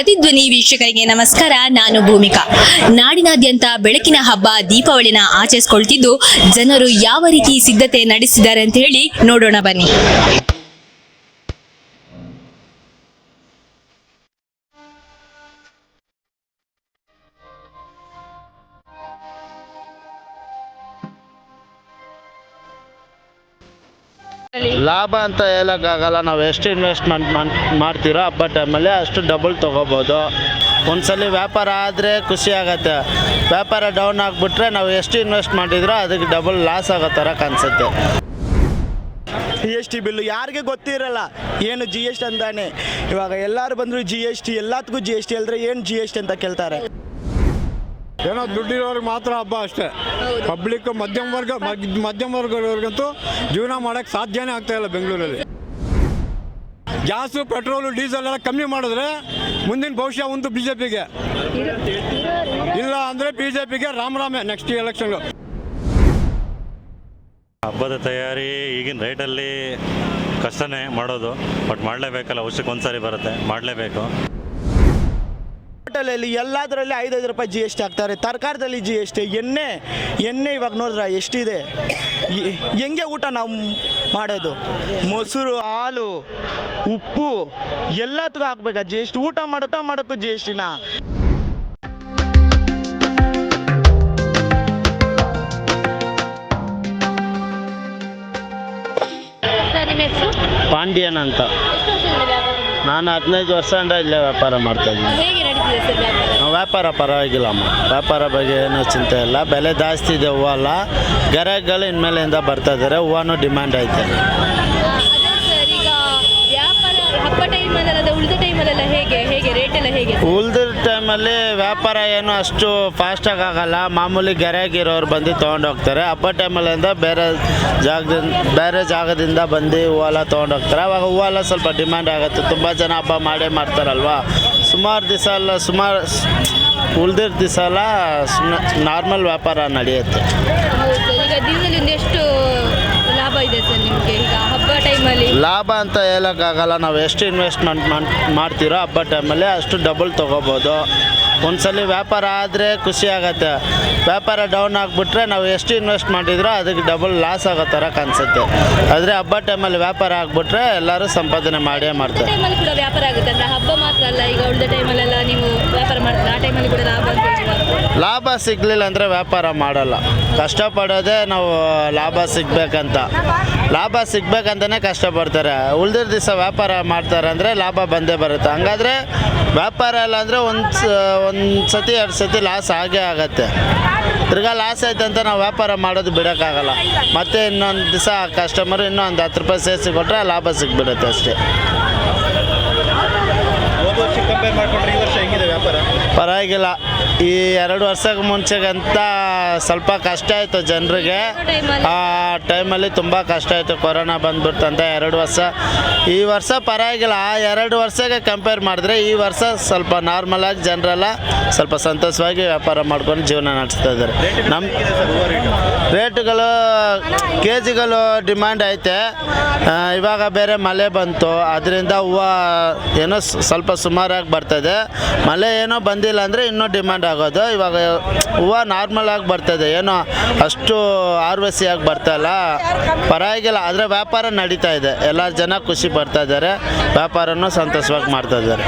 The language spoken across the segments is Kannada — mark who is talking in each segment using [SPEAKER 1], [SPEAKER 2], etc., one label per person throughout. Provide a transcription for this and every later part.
[SPEAKER 1] ಪ್ರತಿಧ್ವನಿ ವೀಕ್ಷಕರಿಗೆ ನಮಸ್ಕಾರ, ನಾನು ಭೂಮಿಕಾ. ನಾಡಿನಾದ್ಯಂತ ಬೆಳಕಿನ ಹಬ್ಬ ದೀಪಾವಳಿನ ಆಚರಿಸಿಕೊಳ್ತಿದ್ದು ಜನರು ಯಾವ ರೀತಿ ಸಿದ್ಧತೆ ನಡೆಸಿದ್ದಾರೆ ಅಂತ ಹೇಳಿ ನೋಡೋಣ ಬನ್ನಿ.
[SPEAKER 2] ಲಾಭ ಅಂತ ಹೇಳೋಕ್ಕಾಗಲ್ಲ ನಾವು ಎಷ್ಟು ಇನ್ವೆಸ್ಟ್ಮೆಂಟ್ ಮಾಡ್ತೀರೋ ಹಬ್ಬ ಟೈಮಲ್ಲಿ ಅಷ್ಟು ಡಬಲ್ ತೊಗೋಬೋದು. ಒಂದ್ಸಲಿ ವ್ಯಾಪಾರ ಆದರೆ ಖುಷಿ ಆಗತ್ತೆ. ವ್ಯಾಪಾರ ಡೌನ್ ಆಗಿಬಿಟ್ರೆ ನಾವು ಎಷ್ಟು ಇನ್ವೆಸ್ಟ್ ಮಾಡಿದ್ರೋ ಅದಕ್ಕೆ ಡಬಲ್ ಲಾಸ್ ಆಗೋ ಥರ ಕಾಣಿಸುತ್ತೆ.
[SPEAKER 3] ಜಿ ಎಸ್ ಟಿ ಬಿಲ್ಲು ಯಾರಿಗೆ ಗೊತ್ತಿರಲ್ಲ? ಏನು ಜಿ ಎಸ್ ಟಿ ಅಂತಾನೆ ಇವಾಗ ಎಲ್ಲರೂ ಬಂದರು ಜಿ ಎಸ್ ಟಿ ಎಲ್ಲದಕ್ಕೂ ಜಿ ಎಸ್ ಟಿ ಹೇಳಿದ್ರೆ ಏನು ಜಿ ಎಸ್ ಟಿ ಅಂತ ಕೇಳ್ತಾರೆ.
[SPEAKER 4] ಏನೋ ದುಡ್ಡಿರೋರಿಗೆ ಮಾತ್ರ ಹಬ್ಬ ಅಷ್ಟೇ. ಪಬ್ಲಿಕ್ ಮಧ್ಯಮ ವರ್ಗ ಮಧ್ಯಮ ವರ್ಗದವ್ರಿಗಂತೂ ಜೀವನ ಮಾಡೋಕ್ಕೆ ಸಾಧ್ಯನೇ ಆಗ್ತಾ ಇಲ್ಲ ಬೆಂಗಳೂರಲ್ಲಿ. ಗ್ಯಾಸು ಪೆಟ್ರೋಲು ಡೀಸೆಲ್ ಎಲ್ಲ ಕಮ್ಮಿ ಮಾಡಿದ್ರೆ ಮುಂದಿನ ಭವಿಷ್ಯ ಒಂದು ಬಿ ಜೆ ಪಿಗೆ ಇಲ್ಲ ಅಂದರೆ ಬಿ ಜೆ ಪಿಗೆ ರಾಮ್ ರಾಮೇ ನೆಕ್ಸ್ಟ್ ಎಲೆಕ್ಷನ್
[SPEAKER 5] ಹಬ್ಬದ ತಯಾರಿ ಈಗಿನ ರೈಟಲ್ಲಿ ಕಷ್ಟನೇ ಮಾಡೋದು ಬಟ್ ಮಾಡಲೇಬೇಕಲ್ಲ ವರ್ಷಕ್ಕೆ ಒಂದ್ಸರಿ ಬರುತ್ತೆ, ಮಾಡಲೇಬೇಕು.
[SPEAKER 3] ಹೋಟೆಲಲ್ಲಿ ಎಲ್ಲದರಲ್ಲಿ ಐದೈದು ರೂಪಾಯಿ ಜಿ ಎಸ್ ಟಿ ಹಾಕ್ತಾರೆ. ತರಕಾರಿದಲ್ಲಿ ಜಿ ಎಸ್ ಟಿ ಎಣ್ಣೆ ಎಣ್ಣೆ ಇವಾಗ ನೋಡಿದ್ರೆ ಎಷ್ಟಿದೆ? ಹೆಂಗೆ ಊಟ ನಾವು ಮಾಡೋದು? ಮೊಸರು ಹಾಲು ಉಪ್ಪು ಎಲ್ಲದಕ್ಕೂ ಹಾಕ್ಬೇಕಾ ಜಿ ಎಸ್ ಟಿ ಊಟ ಮಾಡುತ್ತಾ ಮಾಡೋಕ್ಕೂ ಜಿ ಎಸ್ ಟಿನ
[SPEAKER 2] ಪಾಂಡಿಯನ್ ಅಂತ. ನಾನು ಹದಿನೈದು ವರ್ಷದಿಂದ ಇಲ್ಲೇ ವ್ಯಾಪಾರ ಮಾಡ್ತಾ ಇದ್ದೀನಿ. ವ್ಯಾಪಾರ ಪರವಾಗಿಲ್ಲಮ್ಮ ವ್ಯಾಪಾರ ಬಗ್ಗೆ ಏನೂ ಚಿಂತೆ ಇಲ್ಲ. ಬೆಲೆ ಜಾಸ್ತಿ ಇದೆ ಹೂವಲ್ಲ ಗರಗಳು ಇನ್ಮೇಲಿಂದ ಬರ್ತಾ ಇದ್ದಾರೆ ಹೂವನೂ ಡಿಮ್ಯಾಂಡ್ ಐತೆ
[SPEAKER 1] ಉಳಿದ
[SPEAKER 2] ಟೈಮಲ್ಲಿ ವ್ಯಾಪಾರ ಏನು ಅಷ್ಟು ಫಾಸ್ಟಾಗಿ ಆಗಲ್ಲ. ಮಾಮೂಲಿ ಗೆರೆಯಾಗಿರೋರು ಬಂದು ತೊಗೊಂಡೋಗ್ತಾರೆ ಹಬ್ಬ ಟೈಮಲ್ಲಿಂದ ಬೇರೆ ಜಾಗದಿಂದ ಬೇರೆ ಜಾಗದಿಂದ ಬಂದು ಹೂವೆಲ್ಲ ತೊಗೊಂಡೋಗ್ತಾರೆ ಅವಾಗ ಹೂವೆಲ್ಲ ಸ್ವಲ್ಪ ಡಿಮ್ಯಾಂಡ್ ಆಗುತ್ತೆ. ತುಂಬ ಜನ ಹಬ್ಬ ಮಾಡೇ ಮಾಡ್ತಾರಲ್ವಾ? ಸುಮಾರು ದಿವಸ ಅಲ್ಲ ಸುಮಾರು ಉಳ್ದಿರ ದಿವಸ ಅಲ್ಲ ಸುಮ್ಮನೆ ನಾರ್ಮಲ್ ವ್ಯಾಪಾರ ನಡೆಯುತ್ತೆ.
[SPEAKER 1] ಈಗ ದಿನದಲ್ಲಿ ಎಷ್ಟು ಲಾಭ ಇದೆ ಸರ್ ನಿಮಗೆ? ಈಗ ಹಬ್ಬ ಟೈಮಲ್ಲಿ
[SPEAKER 2] ಲಾಭ ಅಂತ ಹೇಳೋಕ್ಕಾಗಲ್ಲ ನಾವು ಎಷ್ಟು ಇನ್ವೆಸ್ಟ್ಮೆಂಟ್ ಮಾಡ್ತೀರೋ ಹಬ್ಬ ಟೈಮಲ್ಲಿ ಅಷ್ಟು ಡಬಲ್ ತೊಗೋಬೋದು. ಒಂದ್ಸಲಿ ವ್ಯಾಪಾರ ಆದರೆ ಖುಷಿ ಆಗತ್ತೆ. ವ್ಯಾಪಾರ ಡೌನ್ ಆಗಿಬಿಟ್ರೆ ನಾವು ಎಷ್ಟು ಇನ್ವೆಸ್ಟ್ ಮಾಡಿದ್ರೋ ಅದಕ್ಕೆ ಡಬಲ್ ಲಾಸ್ ಆಗೋ ಥರ ಕಾಣಿಸುತ್ತೆ. ಆದರೆ ಹಬ್ಬ ಟೈಮಲ್ಲಿ ವ್ಯಾಪಾರ ಆಗಿಬಿಟ್ರೆ ಎಲ್ಲರೂ ಸಂಪಾದನೆ ಮಾಡೇ ಮಾಡ್ತಾರೆ.
[SPEAKER 1] ಟೈಮಲ್ಲಿ ಕೂಡ ವ್ಯಾಪಾರ ಆಗುತ್ತೆ. ಅಂದ್ರೆ ಹಬ್ಬ ಮಾತ್ರ ಅಲ್ಲ ಈಗ ಉಳಿದ ಟೈಮಲ್ಲೆಲ್ಲ ನೀವು ವ್ಯಾಪಾರ ಮಾಡ್ತೀರಾ? ಆ ಟೈಮಲ್ಲಿ ಕೂಡ ಲಾಭ ಅಂತ
[SPEAKER 2] ಲಾಭ ಸಿಗಲಿಲ್ಲ ಅಂದರೆ ವ್ಯಾಪಾರ ಮಾಡಲ್ಲ. ಕಷ್ಟಪಡೋದೇ ನಾವು ಲಾಭ ಸಿಗಬೇಕಂತ. ಲಾಭ ಸಿಗ್ಬೇಕಂತಲೇ ಕಷ್ಟಪಡ್ತಾರೆ. ಉಳ್ದಿರ ದಿವಸ ವ್ಯಾಪಾರ ಮಾಡ್ತಾರೆ ಅಂದರೆ ಲಾಭ ಬಂದೇ ಬರುತ್ತೆ. ಹಂಗಾದ್ರೆ ವ್ಯಾಪಾರ ಇಲ್ಲ ಅಂದರೆ ಒಂದು ಒಂದು ಸತಿ ಎರಡು ಸತಿ ಲಾಸ್ ಆಗೇ ಆಗತ್ತೆ. ತಿರ್ಗಾ ಲಾಸ್ ಆಯ್ತು ಅಂತ ನಾವು ವ್ಯಾಪಾರ ಮಾಡೋದು ಬಿಡೋಕ್ಕಾಗಲ್ಲ. ಮತ್ತೆ ಇನ್ನೊಂದು ದಿವಸ ಕಸ್ಟಮರ್ ಇನ್ನೂ ಒಂದು ಹತ್ತು ರೂಪಾಯಿ ಸೇರಿಸಿ ಕೊಟ್ಟರೆ ಲಾಭ ಸಿಗ್ಬಿಡುತ್ತೆ ಅಷ್ಟೇ. ಪರವಾಗಿಲ್ಲ. ಈ ಎರಡು ವರ್ಷಕ್ಕೆ ಮುಂಚೆಗಂತ ಸ್ವಲ್ಪ ಕಷ್ಟ ಆಯಿತು ಜನರಿಗೆ. ಆ ಟೈಮಲ್ಲಿ ತುಂಬ ಕಷ್ಟ ಆಯಿತು ಕೊರೋನಾ ಬಂದ್ಬಿಡ್ತಂತ ಎರಡು ವರ್ಷ. ಈ ವರ್ಷ ಪರವಾಗಿಲ್ಲ, ಆ ಎರಡು ವರ್ಷಕ್ಕೆ ಕಂಪೇರ್ ಮಾಡಿದ್ರೆ ಈ ವರ್ಷ ಸ್ವಲ್ಪ ನಾರ್ಮಲಾಗಿ ಜನರೆಲ್ಲ ಸ್ವಲ್ಪ ಸಂತೋಷವಾಗಿ ವ್ಯಾಪಾರ ಮಾಡ್ಕೊಂಡು ಜೀವನ ನಡೆಸ್ತಾ ಇದ್ದಾರೆ. ನಮ್ಮ ರೇಟುಗಳು ಕೆ ಜಿಗಳು ಡಿಮ್ಯಾಂಡ್ ಐತೆ ಇವಾಗ ಬೇರೆ ಮಳೆ ಬಂತು, ಅದರಿಂದ ಹೂವು ಏನೋ ಸ್ವಲ್ಪ ಸುಮಾರಾಗಿ ಬರ್ತದೆ. ಮಳೆ ಏನೋ ಬಂದಿಲ್ಲ ಅಂದರೆ ಇನ್ನೂ ಡಿಮ್ಯಾಂಡ್ ಆಗೋದು. ಇವಾಗ ಹೂವು ನಾರ್ಮಲ್ ಆಗಿ ಬರ್ತದೆ. ಏನೋ ಅಷ್ಟು ಆರ್ವಸಿ ಆಗಿ ಇಲ್ಲ ಪರವಾಗಿಲ್ಲ. ಆದರೆ ವ್ಯಾಪಾರ ನಡೀತಾ ಇದೆ. ಎಲ್ಲ ಜನ ಖುಷಿ ಪಡ್ತಾ ಇದ್ದಾರೆ. ವ್ಯಾಪಾರನೂ ಸಂತೋಷವಾಗಿ ಮಾಡ್ತಾ ಇದ್ದಾರೆ.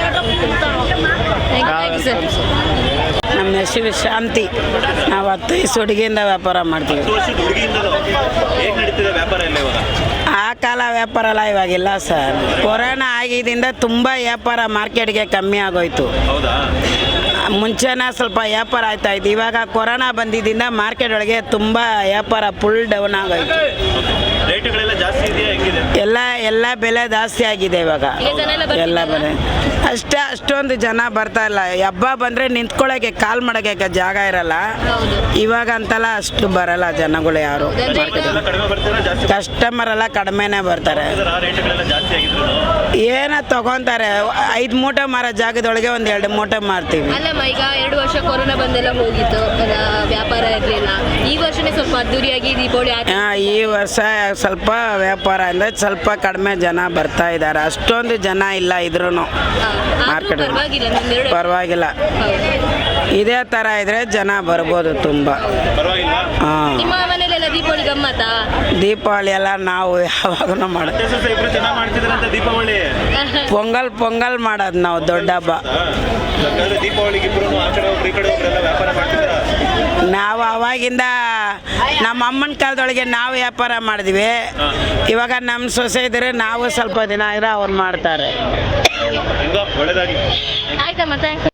[SPEAKER 6] ನಮ್ಮ ಹೆಸರು ಶಾಂತಿ. ನಾವು ಹತ್ತು ವಯಸ್ಸು ಹುಡುಗಿಯಿಂದ ವ್ಯಾಪಾರ ಮಾಡ್ತೀವಿ. ಆ ಕಾಲ ವ್ಯಾಪಾರ ಎಲ್ಲ ಇವಾಗಿಲ್ಲ ಸರ್ ಕೊರೋನಾ ಆಗಿದ್ದರಿಂದ ತುಂಬ ವ್ಯಾಪಾರ ಮಾರ್ಕೆಟ್ಗೆ ಕಮ್ಮಿ ಆಗೋಯ್ತು. ಮುಂಚೆನ ಸ್ವಲ್ಪ ವ್ಯಾಪಾರ ಆಯ್ತಾ ಇತ್ತು. ಇವಾಗ ಕೊರೋನಾ ಬಂದಿದ್ದಿಂದ ಮಾರ್ಕೆಟ್ ಒಳಗೆ ತುಂಬ ವ್ಯಾಪಾರ ಫುಲ್ ಡೌನ್ ಆಗೋಯ್ತು. ಎಲ್ಲ ಎಲ್ಲ ಬೆಲೆ ಜಾಸ್ತಿ ಆಗಿದೆ ಇವಾಗ?
[SPEAKER 1] ಎಲ್ಲ
[SPEAKER 6] ಬೆಲೆ. ಅಷ್ಟೇ ಅಷ್ಟೊಂದು ಜನ ಬರ್ತಾ ಇಲ್ಲ. ಹಬ್ಬ ಬಂದರೆ ನಿಂತ್ಕೊಳ್ಳೋಕೆ ಕಾಲ್ ಮಾಡೋಕೆ ಜಾಗ ಇರಲ್ಲ. ಇವಾಗ ಅಂತಲ್ಲ ಅಷ್ಟು ಬರಲ್ಲ ಜನಗಳು ಯಾರು. ಕಸ್ಟಮರ್ ಎಲ್ಲ ಕಡಿಮೆನೇ ಬರ್ತಾರೆ. ಏನೋ ತಗೊಂತಾರೆ. ಐದು ಮೂಟೆ ಮಾರೋ ಜಾಗದೊಳಗೆ ಒಂದು ಎರಡು ಮೂಟೆ ಮಾರ್ತೀವಿ.
[SPEAKER 1] ಅಲ್ಲಮ್ಮ ಈಗ ಎರಡು ವರ್ಷ ಕೊರೋನಾ ಬಂದೆಲ್ಲ ಹೋಗಿತ್ತು. ವ್ಯಾಪಾರ ಇರಲಿಲ್ಲ. ಈ ವರ್ಷನೇ ಸ್ವಲ್ಪ ಅದ್ದೂರಿಯಾಗಿ ದೀಪಾವಳಿ ಆಚರಣೆ
[SPEAKER 6] ಆ, ಈ ವರ್ಷ ಸ್ವಲ್ಪ ವ್ಯಾಪಾರ ಅಂದರೆ ಸ್ವಲ್ಪ ಕಡಿಮೆ ಜನ ಬರ್ತಾ ಇದ್ದಾರೆ. ಅಷ್ಟೊಂದು ಜನ ಇಲ್ಲ ಇದ್ರೂ ಮಾರ್ಕೆಟ್
[SPEAKER 1] ಪರವಾಗಿಲ್ಲ ನಿಮ್ಮೆರಡು
[SPEAKER 6] ಪರವಾಗಿಲ್ಲ. ಇದೇ ಥರ ಇದ್ರೆ ಜನ ಬರ್ಬೋದು ತುಂಬ. ಹಾಂ.
[SPEAKER 1] ದೀಪಾವಳಿ
[SPEAKER 6] ಎಲ್ಲ ನಾವು ಯಾವಾಗೂ ಮಾಡೋದು
[SPEAKER 7] ದೀಪಾವಳಿ.
[SPEAKER 6] ಪೊಂಗಲ್ ಪೊಂಗಲ್ ಮಾಡೋದು ನಾವು ದೊಡ್ಡ ಹಬ್ಬ. ನಾವು ಅವಾಗಿಂದ ನಮ್ಮ ಅಮ್ಮನ ಕಾಲದೊಳಗೆ ನಾವು ವ್ಯಾಪಾರ ಮಾಡಿದ್ವಿ. ಇವಾಗ ನಮ್ಮ ಸೊಸೆ ಇದ್ರೆ ನಾವು ಸ್ವಲ್ಪ ದಿನ ಇರೋ ಅವ್ರು ಮಾಡ್ತಾರೆ.
[SPEAKER 1] ಆಯ್ತಾ ಮತ್ತೆ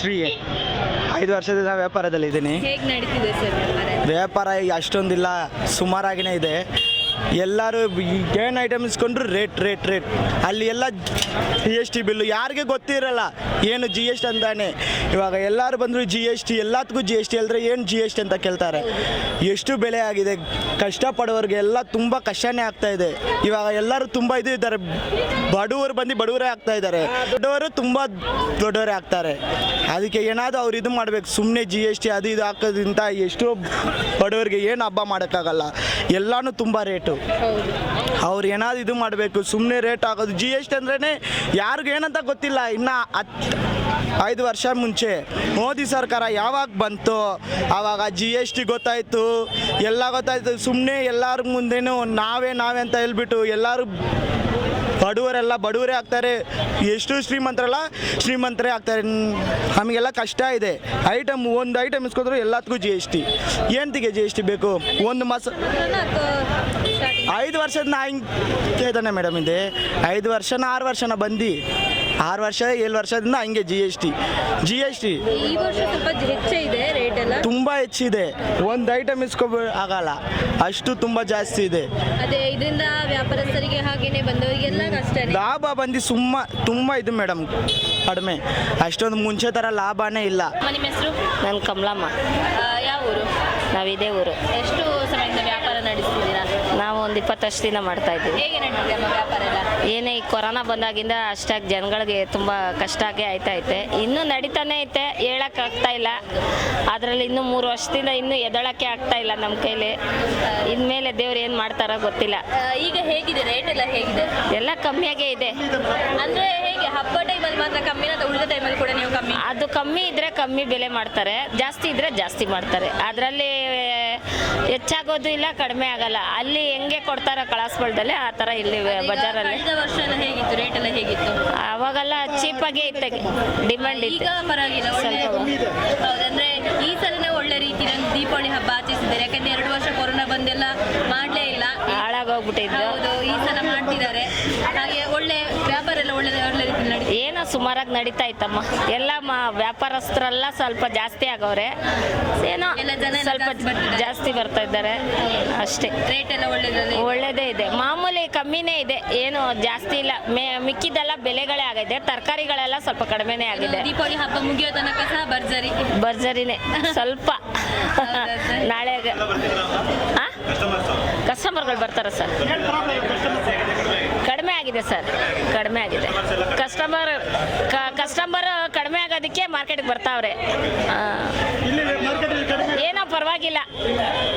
[SPEAKER 3] ಶ್ರೀ ಐದು ವರ್ಷದಿಂದ
[SPEAKER 1] ಹೇಗೆ ನಡೀತಿದೆ ಸರ್ ವ್ಯಾಪಾರ?
[SPEAKER 3] ವ್ಯಾಪಾರ ಈಗ ಅಷ್ಟೊಂದಿಲ್ಲ ಸುಮಾರಾಗಿನೇ ಇದೆ. ಎಲ್ಲರೂ ಏನು ಐಟಮ್ ಇಸ್ಕೊಂಡ್ರು ರೇಟ್ ರೇಟ್ ರೇಟ್ ಅಲ್ಲಿ ಎಲ್ಲ ಜಿ ಎಸ್ ಟಿ ಬಿಲ್ಲು. ಯಾರಿಗೆ ಗೊತ್ತಿರಲ್ಲ, ಏನು ಜಿ ಎಸ್ ಟಿ ಅಂತಾನೆ. ಇವಾಗ ಎಲ್ಲರೂ ಬಂದರು ಜಿ ಎಸ್ ಟಿ ಎಲ್ಲದಕ್ಕೂ ಜಿ ಎಸ್ ಟಿ ಅಲ್ಲದ್ರೆ ಏನು ಜಿ ಎಸ್ ಟಿ ಅಂತ ಕೇಳ್ತಾರೆ. ಎಷ್ಟು ಬೆಲೆ ಆಗಿದೆ ಕಷ್ಟಪಡೋರಿಗೆ ಎಲ್ಲ ತುಂಬ ಕಷ್ಟನೇ ಆಗ್ತಾ ಇದೆ. ಇವಾಗ ಎಲ್ಲರೂ ತುಂಬ ಇದು ಇದ್ದಾರೆ. ಬಡವರು ಬಂದು ಬಡವರೇ ಆಗ್ತಾ ಇದ್ದಾರೆ. ದೊಡ್ಡವರು ತುಂಬ ದೊಡ್ಡವರೇ ಆಗ್ತಾರೆ. ಅದಕ್ಕೆ ಏನಾದರೂ ಅವ್ರು ಇದು ಮಾಡಬೇಕು. ಸುಮ್ಮನೆ ಜಿ ಎಸ್ ಟಿ ಅದು ಇದು ಹಾಕೋದ್ರಿಂದ ಎಷ್ಟೋ ಬಡವರಿಗೆ ಏನು ಹಬ್ಬ ಮಾಡೋಕ್ಕಾಗಲ್ಲ. ಎಲ್ಲನೂ ತುಂಬ ರೇಟು ಅವ್ರು ಏನಾದ್ರು ಇದು ಮಾಡಬೇಕು ಸುಮ್ಮನೆ ರೇಟ್ ಆಗೋದು ಜಿ ಎಸ್ ಟಿ ಅಂದ್ರೇ ಯಾರಿಗೂ ಏನಂತ ಗೊತ್ತಿಲ್ಲ. ಇನ್ನು ಹತ್ತು ಐದು ವರ್ಷ ಮುಂಚೆ ಮೋದಿ ಸರ್ಕಾರ ಯಾವಾಗ ಬಂತು ಆವಾಗ ಜಿ ಎಸ್ ಟಿ ಗೊತ್ತಾಯಿತು. ಎಲ್ಲ ಗೊತ್ತಾಯಿತು. ಸುಮ್ಮನೆ ಎಲ್ಲರ ಮುಂದೆನೂ ನಾವೇ ನಾವೇ ಅಂತ ಹೇಳ್ಬಿಟ್ಟು ಎಲ್ಲರೂ ಬಡವರೆಲ್ಲ ಬಡವರೇ ಆಗ್ತಾರೆ. ಎಷ್ಟು ಶ್ರೀಮಂತರಲ್ಲ? ಶ್ರೀಮಂತರೇ ಆಗ್ತಾರೆ. ನಮಗೆಲ್ಲ ಕಷ್ಟ ಇದೆ. ಐಟಮ್ ಒಂದು ಐಟಮ್ ಇಸ್ಕೊಂಡ್ರು ಎಲ್ಲದಕ್ಕೂ ಜಿ ಎಸ್ ಟಿ ಏನ್ತಿಗೆ ಜಿ ಎಸ್ ಟಿ ಬೇಕು? ಒಂದು ಮಾಸ ಐದು ವರ್ಷದ ನಾ ಹಿಂಗೆ ಇದ್ದಾನೆ ಮೇಡಮ್ ಇದೆ. ಐದು ವರ್ಷನ ಆರು ವರ್ಷನ ಬಂದು. ಆರು ವರ್ಷ ಏಳು ವರ್ಷದಿಂದ ಹಂಗೆ
[SPEAKER 1] G S T G S T
[SPEAKER 3] ತುಂಬ ಹೆಚ್ಚಿದೆ. ಒಂದು ಐಟಮ್ ಇಸ್ಕೊಬ ಆಗಲ್ಲ. ಅಷ್ಟು ತುಂಬ ಜಾಸ್ತಿ ಇದೆ.
[SPEAKER 1] ಅದೇ ಇದರಿಂದ ವ್ಯಾಪಾರಸ್ಥರಿಗೆ ಹಾಗೇನೆ ಬಂದವರಿಗೆಲ್ಲ ಕಷ್ಟ
[SPEAKER 3] ಲಾಭ ಬಂದು ಸುಮ್ಮ ತುಂಬ ಇದು ಮೇಡಮ್ ಕಡಿಮೆ. ಅಷ್ಟೊಂದು ಮುಂಚೆ ಥರ ಲಾಭನೇ ಇಲ್ಲ.
[SPEAKER 1] ನಿಮ್ಮ ಹೆಸರು?
[SPEAKER 8] ನಾನು ಕಮಲಮ್ಮ.
[SPEAKER 1] ಯಾವ ಊರು?
[SPEAKER 8] ನಾವು ಇದೇ ಊರು.
[SPEAKER 1] ಎಷ್ಟು ಸಮಯದಿಂದ ವ್ಯಾಪಾರ ನಡೆಸ್ತಿದ್ದೀರಾ
[SPEAKER 8] ನಾವು ಒಂದು ಇಪ್ಪತ್ತಷ್ಟು ದಿನ ಮಾಡ್ತಾ ಇದ್ದೀವಿ.
[SPEAKER 1] ಹೇಗೆ ನಡೀತಿದೆ ಅಮ್ಮ ವ್ಯಾಪಾರ ಎಲ್ಲ?
[SPEAKER 8] ಏನೇ ಈ ಕೊರೋನಾ ಬಂದಾಗಿಂದ ಅಷ್ಟಾಗಿ ಜನಗಳಿಗೆ ತುಂಬ ಕಷ್ಟ ಆಗೇ ಆಯ್ತಾ ಐತೆ. ಇನ್ನೂ ನಡೀತಾನೆ ಐತೆ ಹೇಳಕ್ ಆಗ್ತಾ ಇಲ್ಲ. ಅದರಲ್ಲಿ ಇನ್ನೂ ಮೂರು ವರ್ಷದಿಂದ ಇನ್ನೂ ಎದಳಕ್ಕೆ ಆಗ್ತಾ ಇಲ್ಲ ನಮ್ಮ ಕೈಲಿ. ಇನ್ಮೇಲೆ ದೇವ್ರು ಏನು ಮಾಡ್ತಾರೋ ಗೊತ್ತಿಲ್ಲ.
[SPEAKER 1] ಆ, ಈಗ ಹೇಗಿದೆ? ರೇಟ್ ಎಲ್ಲ ಹೇಗಿದೆ?
[SPEAKER 8] ಎಲ್ಲ ಕಮ್ಮಿಯಾಗೇ ಇದೆ.
[SPEAKER 1] ಅಂದ್ರೆ ಹೇಗೆ? ಹಬ್ಬ ಟೈಮಲ್ಲಿ ಮಾತ್ರ ಕಮ್ಮಿ ಅಥವಾ ಉಳಿದ ಟೈಮಲ್ಲಿ ಕೂಡ ನೀವು ಕಮ್ಮಿ?
[SPEAKER 8] ಅದು ಕಮ್ಮಿ ಇದ್ರೆ ಕಮ್ಮಿ ಬೆಲೆ ಮಾಡ್ತಾರೆ ಜಾಸ್ತಿ ಇದ್ರೆ ಜಾಸ್ತಿ ಮಾಡ್ತಾರೆ. ಅದರಲ್ಲಿ ಹೆಚ್ಚಾಗೋದು ಇಲ್ಲ ಕಡಿಮೆ ಆಗಲ್ಲ. ಅಲ್ಲಿ ಹೆಂಗೆ ಕೊಡ್ತಾರೋ ಕಳಸ್ಬಳ್ದಲ್ಲಿ ಆ ಥರ ಇಲ್ಲಿ
[SPEAKER 1] ಬಜಾರ್
[SPEAKER 8] ಬಜಾರಲ್ಲಿ.
[SPEAKER 1] ಕಳೆದ ವರ್ಷ ಎಲ್ಲ ಹೇಗಿತ್ತು? ರೇಟ್ ಎಲ್ಲ ಹೇಗಿತ್ತು?
[SPEAKER 8] ಅವಾಗೆಲ್ಲ ಚೀಪಾಗೆ ಇತ್ತು ಡಿಮ್ಯಾಂಡ್
[SPEAKER 1] ಈಗ
[SPEAKER 8] ಇತ್ತು
[SPEAKER 1] ಪರವಾಗಿಲ್ಲ ಒಳ್ಳೆ ಹೌದಂದ್ರೆ ಈ ಸಲನೇ ಒಳ್ಳೆ ರೀತಿಯಲ್ಲಿ ದೀಪಾವಳಿ ಹಬ್ಬ ಆಚರಿಸಿದ್ದಾರೆ. ಯಾಕಂದ್ರೆ ಎರಡು ವರ್ಷ ಕೊರೋನಾ ಬಂದೆಲ್ಲ ಮಾಡ್ಲೇ ಇಲ್ಲ.
[SPEAKER 8] ಹಾಳಾಗೋಗ್ಬಿಟ್ಟಿದ್ದು
[SPEAKER 1] ಹೌದು ಈ ಸಲ ಮಾಡ್ತಿದ್ದಾರೆ. ಹಾಗೆ ಒಳ್ಳೆ ವ್ಯಾಪಾರ ಎಲ್ಲ ಒಳ್ಳೆ ಒಳ್ಳೆ ರೀತಿಯಲ್ಲಿ ನಡೀತಿದೆ
[SPEAKER 8] ಏನೋ ಸುಮಾರಾಗಿ ನಡೀತಾ ಇತ್ತಮ್ಮ. ಎಲ್ಲ ಮ ವ್ಯಾಪಾರಸ್ಥರೆಲ್ಲ ಸ್ವಲ್ಪ ಜಾಸ್ತಿ ಆಗವ್ರೆ ಏನೋ ಸ್ವಲ್ಪ
[SPEAKER 1] ಜಾಸ್ತಿ
[SPEAKER 8] ಬರ್ತಾ ಇದ್ದಾರೆ. ಅಷ್ಟೇ.
[SPEAKER 1] ರೇಟ್ ಎಲ್ಲ ಒಳ್ಳೆದಲ್ಲಿ?
[SPEAKER 8] ಒಳ್ಳೇದೇ ಇದೆ. ಮಾಮೂಲಿ ಕಮ್ಮಿನೇ ಇದೆ. ಏನು ಜಾಸ್ತಿ ಇಲ್ಲ. ಮೇ ಮಿಕ್ಕಿದೆಲ್ಲ ಬೆಲೆಗಳೇ ಆಗಿದೆ. ತರಕಾರಿಗಳೆಲ್ಲ ಸ್ವಲ್ಪ ಕಡಿಮೆನೇ ಆಗಿದೆ.
[SPEAKER 1] ದೀಪಾವಳಿ ಹಬ್ಬ ಮುಗಿಯೋ ತನಕ ಸಹ ಭರ್ಜರಿ.
[SPEAKER 8] ಭರ್ಜರಿನೇ. ಸ್ವಲ್ಪ? ನಾಳೆ ಕಸ್ಟಮರ್ಗಳು ಬರ್ತಾರೆ ಸರ್? ಆಗಿದೆ ಸರ್ ಕಡಿಮೆ ಆಗಿದೆ. ಕಸ್ಟಮರ್ ಕಸ್ಟಮರ್ ಕಡಿಮೆ ಆಗೋದಕ್ಕೆ ಮಾರ್ಕೆಟ್ಗೆ ಬರ್ತಾವ್ರೆ. ಏನೋ ಪರವಾಗಿಲ್ಲ.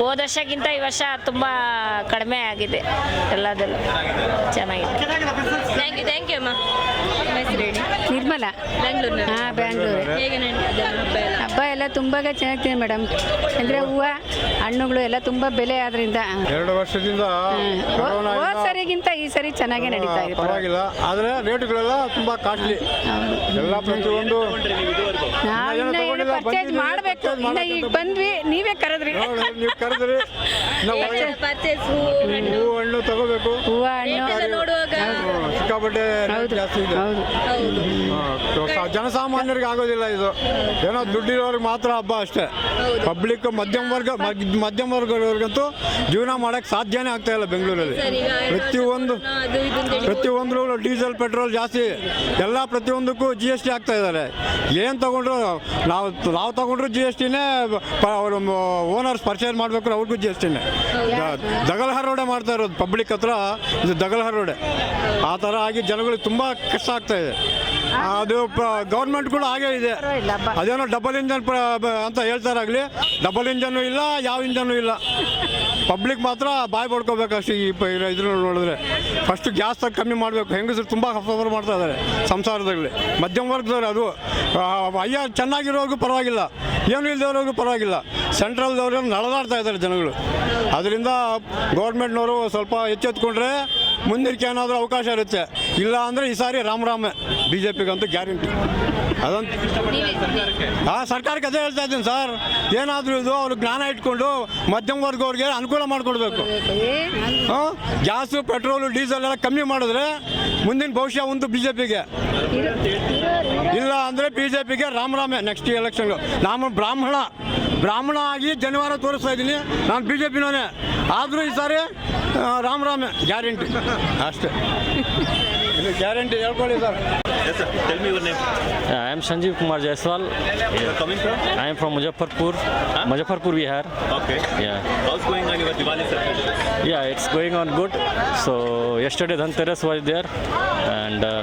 [SPEAKER 8] ಹೋದ ವರ್ಷಕ್ಕಿಂತ ಈ ವರ್ಷ ತುಂಬ ಕಡಿಮೆ ಆಗಿದೆ. ಎಲ್ಲದಲ್ಲೂ ಚೆನ್ನಾಗಿದೆ.
[SPEAKER 1] ಥ್ಯಾಂಕ್ ಯು ಥ್ಯಾಂಕ್ ಯು ಅಮ್ಮ.
[SPEAKER 9] ನಿರ್ಮಲ.
[SPEAKER 1] ಬೆಂಗಳೂರಿನ
[SPEAKER 9] ಹಾಂ ಬ್ಯಾಂಗ್ಳೂರು
[SPEAKER 1] ಹೇಗೆ ನಡೀತಿದೆ ಹಬ್ಬ ಎಲ್ಲ?
[SPEAKER 9] ತುಂಬಾ ಚೆನ್ನಾಗ್ತಿದೆ ಮೇಡಮ್ ಅಂದರೆ ಹೂವು ಹಣ್ಣುಗಳು ಎಲ್ಲ ತುಂಬ ಬೆಲೆ ಆದ್ರಿಂದ.
[SPEAKER 4] ಎರಡು ವರ್ಷದಿಂದ
[SPEAKER 9] ಹೋದ ಸರಿಗಿಂತ ಈ ಸರಿ ಚೆನ್ನಾಗೇ ನಡೀತಾ
[SPEAKER 4] ಪರವಾಗಿಲ್ಲ. ಆದರೆ ರೇಟ್ಗಳೆಲ್ಲ ತುಂಬಾ ಕಾಸ್ಟ್ಲಿ ಎಲ್ಲ ಪ್ರತಿಯೊಂದು
[SPEAKER 9] ನಾವು ಇನ್ನ ಏನು ಪರ್ಚೇಸ್ ಮಾಡಬೇಕು. ಇನ್ನ ಈಗ ಬಂದ್ವಿ ನೀವೇ ಕರೆದ್ರಿ.
[SPEAKER 4] ನೀವು ಕರೆದ್ರಿ. ನಾವು ಒಳ್ಳೆ ಹೂವು ಹಣ್ಣು. ತಗೋಬೇಕು.
[SPEAKER 9] ಹೂವು ಹಣ್ಣು.
[SPEAKER 1] ನೋಡುವಾಗ
[SPEAKER 4] ಸಿಕ್ಕಾಪಟ್ಟೆ ಜಾಸ್ತಿ ಇದೆ.
[SPEAKER 9] ಹೌದು.
[SPEAKER 4] ಹಾ, ಜನಸಾಮಾನ್ಯರಿಗೆ ಆಗೋದಿಲ್ಲ ಇದು. ಏನೋ ದುಡ್ಡಿರೋರಿಗೆ ಮಾತ್ರ ಹಬ್ಬ ಅಷ್ಟೇ. ಪಬ್ಲಿಕ್ ಮಧ್ಯಮ ವರ್ಗ ಮಗ್- ಮಧ್ಯಮ ವರ್ಗದವ್ರಿಗಂತೂ ಜೀವನ ಮಾಡಕ್ಕೆ ಸಾಧ್ಯನೇ ಆಗ್ತಾ ಇಲ್ಲ ಬೆಂಗಳೂರಲ್ಲಿ. ಪ್ರತಿಯೊಂದು ಪ್ರತಿಯೊಂದ್ರೂ ಡೀಸೆಲ್ ಪೆಟ್ರೋಲ್ ಜಾಸ್ತಿ. ಎಲ್ಲ ಪ್ರತಿಯೊಂದಕ್ಕೂ ಜಿ ಎಸ್ ಟಿ ಆಗ್ತಾ ಇದ್ದಾರೆ. ಏನು ತಗೊಂಡ್ರು ನಾವು ನಾವು ತಗೊಂಡ್ರು ಜಿ ಎಸ್ ಟಿನೇ ಅವರು ಓನರ್ಸ್ ಪರ್ಚೇಸ್ ಮಾಡಬೇಕು ಅವ್ರಿಗೂ ಜಿ ಎಸ್ ಟಿನೇ ದಗಲ್ ಹರೋಡೆ ಮಾಡ್ತಾ ಇರೋದು ಪಬ್ಲಿಕ್ ಹತ್ರ ಇದು ದಗಲ್ ಹರೋಡೆ ಆ ಥರ ಆಗಿ ಜನಗಳಿಗೆ ತುಂಬ ಕಷ್ಟ ಆಗ್ತಾ ಇದೆ. ಅದು ಗೌರ್ಮೆಂಟ್ ಕೂಡ ಹಾಗೆ ಇದೆ. ಅದೇನೋ ಡಬಲ್ ಇಂಜನ್ ಅಂತ ಹೇಳ್ತಾರಾಗ್ಲಿ. ಡಬಲ್ ಇಂಜನ್ ಇಲ್ಲ ಯಾವ ಇಂಜನ್ ಇಲ್ಲ. ಪಬ್ಲಿಕ್ ಮಾತ್ರ ಬಾಯ್ ಪಡ್ಕೋಬೇಕು ಅಷ್ಟೇ ಈ ಇದ್ರ ನೋಡಿದ್ರೆ. ಫಸ್ಟ್ ಗ್ಯಾಸ್ ತಗ ಕಮ್ಮಿ ಮಾಡಬೇಕು. ಹೆಂಗಸರು ತುಂಬ ಸಫರ್ ಮಾಡ್ತಾ ಇದ್ದಾರೆ ಸಂಸಾರದಲ್ಲಿ. ಮಧ್ಯಮ ವರ್ಗದವ್ರು ಅದು. ಅಯ್ಯ ಚೆನ್ನಾಗಿರೋರ್ಗೂ ಪರವಾಗಿಲ್ಲ. ಏನು ಇಲ್ದವ್ರಿಗೂ ಪರವಾಗಿಲ್ಲ. ಸೆಂಟ್ರಲ್ದವ್ರು ನಡೆದಾಡ್ತಾ ಇದ್ದಾರೆ ಜನಗಳು. ಅದರಿಂದ ಗೌರ್ಮೆಂಟ್ನವರು ಸ್ವಲ್ಪ ಎಚ್ಚೆತ್ಕೊಂಡ್ರೆ ಮುಂದಿನಕ್ಕೆ ಏನಾದರೂ ಅವಕಾಶ ಇರುತ್ತೆ. ಇಲ್ಲ ಅಂದರೆ ಈ ಸಾರಿ ರಾಮ್ ಬಿ ಜೆ ಪಿಗಂತೂ ಗ್ಯಾರಂಟಿ. ಅದಂತ ಹಾಂ ಸರ್ಕಾರಕ್ಕೆ ಅದೇ ಹೇಳ್ತಾ ಇದ್ದೀನಿ ಸರ್. ಏನಾದರೂ ಇದು ಅವ್ರು ಜ್ಞಾನ ಇಟ್ಕೊಂಡು ಮಧ್ಯಮ ವರ್ಗವ್ರಿಗೆ ಅನುಕೂಲ ಮಾಡಿಕೊಡ್ಬೇಕು. ಹಾಂ? ಗ್ಯಾಸು, ಪೆಟ್ರೋಲು, ಡೀಸೆಲ್ ಎಲ್ಲ ಕಮ್ಮಿ ಮಾಡಿದ್ರೆ ಮುಂದಿನ ಭವಿಷ್ಯ ಉಂಟು ಬಿ ಜೆ ಪಿಗೆ ಇಲ್ಲ ಅಂದರೆ ಬಿ ಜೆ ಪಿಗೆ ರಾಮ್ ರಾಮೇ ನೆಕ್ಸ್ಟ್ ಎಲೆಕ್ಷನ್ಗೆ ನಾನು ಬ್ರಾಹ್ಮಣ ಬ್ರಾಹ್ಮಣ ಆಗಿ ಜನಿವಾರ ತೋರಿಸ್ತಾ ಇದ್ದೀನಿ ನಾನು ಬಿ ಜೆ ಪಿನವನೇ ಆದರೂ ಈ ಸಾರಿ ಆ, ರಾಮ್ ರಾಮೇ ಗ್ಯಾರಂಟಿ ಅಷ್ಟೇ ಇದು guarantee ಹೇಳ್ಕೊಳ್ಳಿ sir
[SPEAKER 7] Yes, sir. Tell me your name.
[SPEAKER 10] I am Sanjeev Kumar Jaiswal.
[SPEAKER 7] You're coming from?
[SPEAKER 10] I am from Muzaffarpur, Muzaffarpur, Bihar.
[SPEAKER 7] Okay.
[SPEAKER 10] Yeah,
[SPEAKER 7] How's going on your Diwali celebration?
[SPEAKER 10] yeah, it's going on good. So yesterday Dhanteras was there, and uh,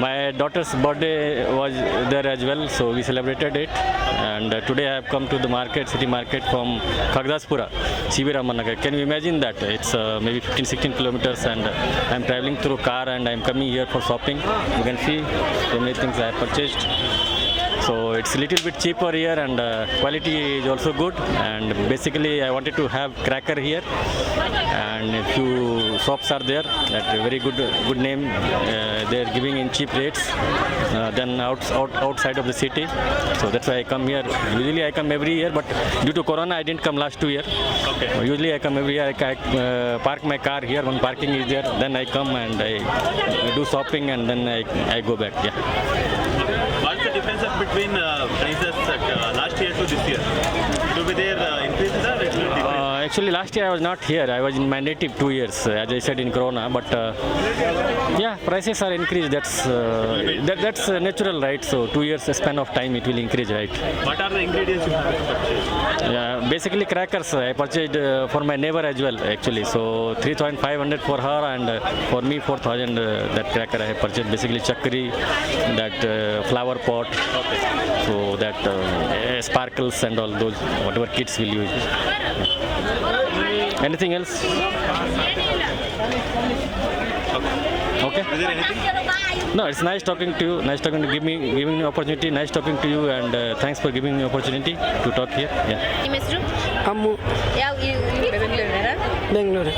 [SPEAKER 10] my daughter's birthday was there as well. So we celebrated it, and uh, today I have come to the market, city market from Khagdaspura, Siviramannagar. Can you imagine that? It's uh, maybe 15-16 kilometers, and uh, I'm traveling through car, and I'm coming here for shopping. You can see so many things I have purchased. So it's a little bit cheaper here and uh, quality is also good. And basically, I wanted to have cracker here, and a few shops are there at a very good good name. Uh, they're giving in cheap rates uh, than out, out outside of the city. So that's why I come here. Usually I come every year, but due to Corona, I didn't come last two year.
[SPEAKER 7] Okay.
[SPEAKER 10] Usually I come every year. I, uh, park my car here. One parking is there. Then I come and I do shopping and then I, I go back. Yeah.
[SPEAKER 7] What's the difference between uh, prices at, uh, last year to this year? Will be there uh, increases or it will decrease?
[SPEAKER 10] Uh, actually, last year I was not here. I was in my native two years, uh, as I said in Corona. But uh, yeah, prices are increased. That's uh, that, that's uh, natural, right? So two years span of time it will increase, right?
[SPEAKER 7] What are the ingredients you have to purchase?
[SPEAKER 10] Yeah, basically crackers I purchased uh, for my neighbor as well. Actually, so 3,500 for her and uh, for me 4,000 uh, that cracker I have purchased. Basically chakri, that uh, flower pot, so that uh, uh, sparkles and all those whatever kids will use. Anything else? Okay.
[SPEAKER 7] Is there anything?
[SPEAKER 10] No, it's nice talking to you. Nice talking to give me giving me opportunity. Nice talking to you, and uh, thanks for giving me opportunity to talk here. Yeah.
[SPEAKER 1] ನಿಮ್ಮ ಹೆಸರು?
[SPEAKER 11] ಅಮ್ಮು.
[SPEAKER 1] ಯಾವ
[SPEAKER 11] ಬೆಂಗಳೂರು.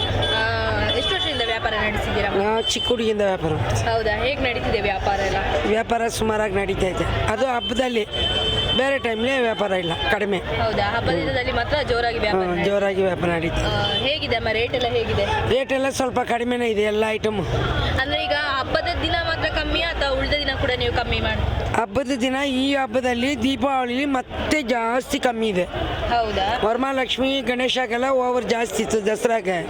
[SPEAKER 1] ಎಷ್ಟು ವರ್ಷದಿಂದ ವ್ಯಾಪಾರ ನಡೆಸಿದ್ದೀರಾ?
[SPEAKER 11] ನಾವು ಚಿಕ್ಕ ಹುಡುಗಿಯಿಂದ ವ್ಯಾಪಾರ. ಮಾಡ್ತೀವಿ.
[SPEAKER 1] ಹೌದಾ? ಹೇಗೆ ನಡೀತಿದೆ ವ್ಯಾಪಾರ ಎಲ್ಲ?
[SPEAKER 11] ವ್ಯಾಪಾರ ಸುಮಾರಾಗಿ ನಡೀತಾ ಇದೆ. ಅದು ಹಬ್ಬದಲ್ಲಿ ಬೇರೆ ಟೈಮ್ಲಿ ವ್ಯಾಪಾರ ಇಲ್ಲ ಕಡಿಮೆ.
[SPEAKER 1] ಹೌದಾ? ಹಬ್ಬದ ದಿನದಲ್ಲಿ ಮಾತ್ರ ಜೋರಾಗಿ ವ್ಯಾಪಾರ ನಡೀತಿದೆ.
[SPEAKER 11] ಜೋರಾಗಿ ವ್ಯಾಪಾರ ನಡೀತಾ
[SPEAKER 1] ಆ, ಹೇಗಿದೆ ಅಮ್ಮ? ರೇಟ್ ಎಲ್ಲ ಹೇಗಿದೆ?
[SPEAKER 11] ರೇಟ್ ಎಲ್ಲ ಸ್ವಲ್ಪ ಕಡಿಮೆನೇ ಇದೆ ಎಲ್ಲ ಐಟಮು
[SPEAKER 1] ಅಂದ್ರೆ ಈಗ ಅಥವಾ ಉಳಿದ ದಿನ ಕೂಡ ನೀವು ಕಮ್ಮಿ ಮಾಡಿ.
[SPEAKER 11] ಹಬ್ಬದ ದಿನ ಈ ಹಬ್ಬದಲ್ಲಿ ದೀಪಾವಳಿ ಮತ್ತೆ ಜಾಸ್ತಿ ಕಮ್ಮಿ ಇದೆ.
[SPEAKER 1] ಹೌದಾ?
[SPEAKER 11] ವರಮಹಾಲಕ್ಷ್ಮಿ ಗಣೇಶಗೆಲ್ಲ ಓವರ್ ಜಾಸ್ತಿ ಇತ್ತು ದಸರಾಗೆ.